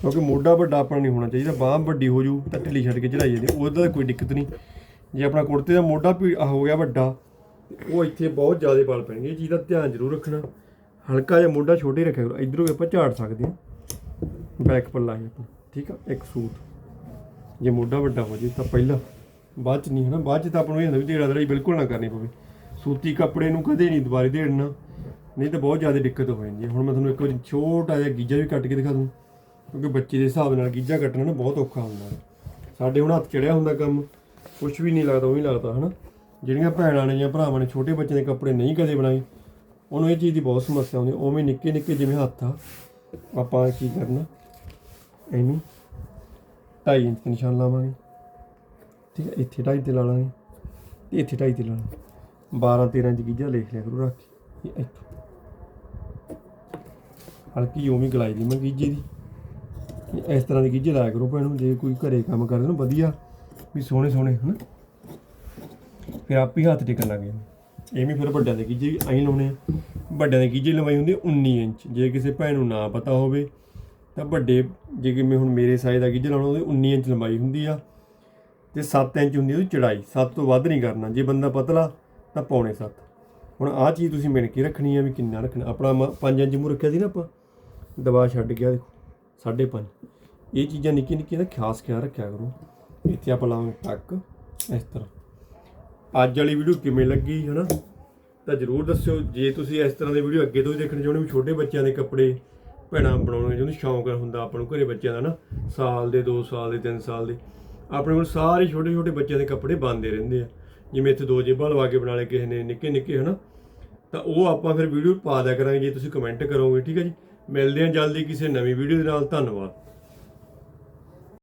ਕਿਉਂਕਿ ਮੋਢਾ ਵੱਡਾ ਆਪਣਾ ਨਹੀਂ ਹੋਣਾ ਚਾਹੀਦਾ, ਬਾਹ ਵੱਡੀ ਹੋ ਜੂ, ਤਾਂ ਢਿੱਲੀ ਛੱਡ ਕੇ ਚੜਾਈ ਜਾਂਦੀ ਉਹਦਾ ਤਾਂ ਕੋਈ ਦਿੱਕਤ ਨਹੀਂ। ਜੇ ਆਪਣਾ ਕੁੜਤੇ ਦਾ ਮੋਢਾ ਵੀ ਹੋ ਗਿਆ ਵੱਡਾ, ਉਹ ਇੱਥੇ ਬਹੁਤ ਜ਼ਿਆਦਾ ਵਾਲ ਪੈਣਗੇ, ਇਹ ਚੀਜ਼ ਦਾ ਧਿਆਨ ਜ਼ਰੂਰ ਰੱਖਣਾ। ਹਲਕਾ ਜਿਹਾ ਮੋਢਾ ਛੋਟੇ ਰੱਖਿਆ ਕਰੋ, ਇਧਰੋਂ ਵੀ ਆਪਾਂ ਝਾੜ ਸਕਦੇ ਹਾਂ। ਬੈਕ ਪੱਲਾ ਹੀ ਆਪਣਾ ਠੀਕ ਆ, ਇੱਕ ਸੂਟ ਜੇ ਮੋਢਾ ਵੱਡਾ ਹੋ ਜੇ ਤਾਂ ਪਹਿਲਾਂ, ਬਾਅਦ ਚ ਨਹੀਂ ਹਨਾ, ਬਾਅਦ ਚ ਤਾਂ ਆਪਾਂ ਨੂੰ ਇਹ ਹੁੰਦਾ ਵੀ ਢੇੜਾ ਦੜਾਈ ਬਿਲਕੁਲ ਨਾ ਕਰਨੀ ਪਵੇ। ਸੂਤੀ ਕੱਪੜੇ ਨੂੰ ਕਦੇ ਨਹੀਂ ਦੁਬਾਰੇ ਢੇੜਨਾ ਨਹੀਂ ਤਾਂ ਬਹੁਤ ਜ਼ਿਆਦਾ ਦਿੱਕਤ ਹੋ ਜਾਂਦੀ ਹੈ। ਹੁਣ ਮੈਂ ਤੁਹਾਨੂੰ ਇੱਕ ਵਾਰੀ ਛੋਟਾ ਜਿਹਾ ਗੀਜਾ ਵੀ ਕੱਟ ਕੇ ਦਿਖਾ ਦੂੰ। ਕਿਉਂਕਿ ਬੱਚੇ ਦੇ ਹਿਸਾਬ ਨਾਲ ਗੀਜਾ ਕੱਟਣਾ ਨਾ ਬਹੁਤ ਔਖਾ ਹੁੰਦਾ ਸਾਡੇ ਹੁਣ ਹੱਥ ਚੜਿਆ ਹੁੰਦਾ ਕੰਮ ਕੁਝ ਵੀ ਨਹੀਂ ਲੱਗਦਾ, ਉਹ ਵੀ ਲੱਗਦਾ, ਹਨਾ? ਜਿਹੜੀਆਂ ਭੈਣਾਂ ਨੇ ਜਾਂ ਭਰਾਵਾਂ ਨੇ ਛੋਟੇ ਬੱਚੇ ਦੇ ਕੱਪੜੇ ਨਹੀਂ ਕਦੇ ਬਣਾਏ, ਉਹਨੂੰ ਇਹ ਚੀਜ਼ ਦੀ ਬਹੁਤ ਸਮੱਸਿਆ ਆਉਂਦੀ ਉਵੇਂ ਨਿੱਕੇ ਨਿੱਕੇ ਜਿਵੇਂ ਹੱਥ ਆ, ਆਪਾਂ ਕੀ ਕਰਨਾ? ਇਹਨੂੰ 2.5 ਇੰਚ ਤੇ ਨਿਸ਼ਾਨ ਲਾਵਾਂਗੇ, ਠੀਕ ਹੈ? ਇੱਥੇ 2.5 ਤੇ ਲਾ ਲਾਂਗੇ, ਤੇ ਇੱਥੇ 2.5 ਤੇ ਲਾ ਲਾਂਗੇ। 12 13 ਇੰਚ ਗੀਜਾ ਲਿਖ ਲਿਆ ਕਰੋ, ਰੱਖ ਕੇ। ਇਹ ਇੱਥੋਂ। ਹਲਕੀ ਉਵੇਂ ਗਲਾਈ ਦੀ ਮੈਂ ਗੀਜੇ ਦੀ। ਇਸ ਤਰ੍ਹਾਂ ਦੇ ਗੀਜੇ ਲਾਇਆ ਕਰੋ ਭੈਣ ਨੂੰ ਜੇ ਕੋਈ ਘਰੇ ਕੰਮ ਕਰਦੇ ਨਾ, ਵਧੀਆ, ਵੀ ਸੋਹਣੇ ਸੋਹਣੇ, ਹਨਾ? ਫਿਰ ਆਪ ਹੀ ਹੱਥ ਟਿਕਣ ਲੱਗ ਜਾਂਦੇ। ਵੀ ਫਿਰ ਵੱਡਿਆਂ ਦੇ ਗੀਜੇ ਵੀ ਐਂ ਲਾਉਣੇ ਆ। ਵੱਡਿਆਂ ਦੇ ਗੀਜੇ ਲੰਬਾਈ ਹੁੰਦੀ ਆ 19 ਇੰਚ। ਜੇ ਕਿਸੇ ਭੈਣ ਨੂੰ ਨਾ ਪਤਾ ਹੋਵੇ, ਤਾਂ ਵੱਡੇ, ਜੇ ਕਿ ਮੈਂ ਹੁਣ ਮੇਰੇ ਸਾਈਜ਼ ਦਾ ਗੀਜਾ ਲਾਉਣਾ, ਉਹਦੀ 19 ਇੰਚ ਲੰਬਾਈ ਹੁੰਦੀ ਆ। ਤੇ 7 ਇੰਚ ਹੁੰਦੀ ਉਹਦੀ ਚੜਾਈ। 7 ਤੋਂ ਵੱਧ ਨਹੀਂ ਕਰਨਾ। ਜੇ ਬੰਦਾ ਪਤਲਾ, ਤਾਂ ਪੌਣੇ 7 ਹੁਣ ਆਹ ਚੀਜ਼ ਤੁਸੀਂ ਮਿਣ ਕੇ ਰੱਖਣੀ ਆ ਵੀ ਕਿੰਨਾ ਰੱਖਣਾ। ਆਪਣਾ 5 ਇੰਚ ਮੂੰਹ ਰੱਖਿਆ ਸੀ ਨਾ ਆਪਾਂ, ਦਬਾ ਛੱਡ ਗਿਆ ਦੇਖੋ। 5.5 ਇਹ ਚੀਜ਼ਾਂ ਨਿੱਕੀ ਨਿੱਕੀਆਂ ਦਾ ਖਾਸ ਖਿਆਲ ਰੱਖਿਆ ਕਰੋ। ਇੱਥੇ ਆਪਾਂ ਲਾਵਾਂਗੇ ਟੱਕ, ਇਸ ਤਰ੍ਹਾਂ। ਅੱਜ ਵਾਲੀ ਵੀਡੀਓ ਕਿਵੇਂ ਲੱਗੀ, ਹਨਾ? ਤਾਂ ਜਰੂਰ ਦੱਸਿਓ। ਜੇ ਤੁਸੀਂ ਇਸ ਤਰ੍ਹਾਂ ਦੀ ਵੀਡੀਓ ਅੱਗੇ ਤੋਂ ਵੀ ਦੇਖਣੇ ਚਾਹੁੰਦੇ ਹੋ ਛੋਟੇ ਬੱਚਿਆਂ ਦੇ ਕੱਪੜੇ ਭੈਣਾਂ ਬਣਾਉਣੇ ਜਿਹਨੂੰ ਸ਼ੌਂਕ ਹੁੰਦਾ ਆਪਾਂ ਨੂੰ ਘਰੇ ਬੱਚਿਆਂ ਦਾ ਨਾ ਸਾਲ ਦੇ 2 ਸਾਲ ਦੇ 3 ਸਾਲ ਦੇ। ਆਪਣੇ ਕੋਲ ਸਾਰੇ ਛੋਟੇ ਛੋਟੇ ਬੱਚਿਆਂ ਦੇ ਕੱਪੜੇ ਬਣਦੇ ਰਹਿੰਦੇ ਆ। ਜਿਵੇਂ ਇੱਥੇ ਦੋ ਜੇਬਾਂ ਲਵਾ ਕੇ ਬਣਾ ਲਏ ਕਿਸੇ ਨੇ, ਨਿੱਕੇ ਨਿੱਕੇ, ਹਨਾ? ਤਾਂ ਉਹ ਆਪਾਂ ਫਿਰ ਵੀਡੀਓ ਪਾ ਦਿਆ ਕਰਾਂਗੇ। ਜੇ ਤੁਸੀਂ ਕਮੈਂਟ ਕਰੋਗੇ, ਠੀਕ ਹੈ ਜੀ? ਮਿਲਦੇ ਹਾਂ ਜਲਦੀ ਕਿਸੇ ਨਵੀਂ ਵੀਡੀਓ ਦੇ ਨਾਲ। ਧੰਨਵਾਦ।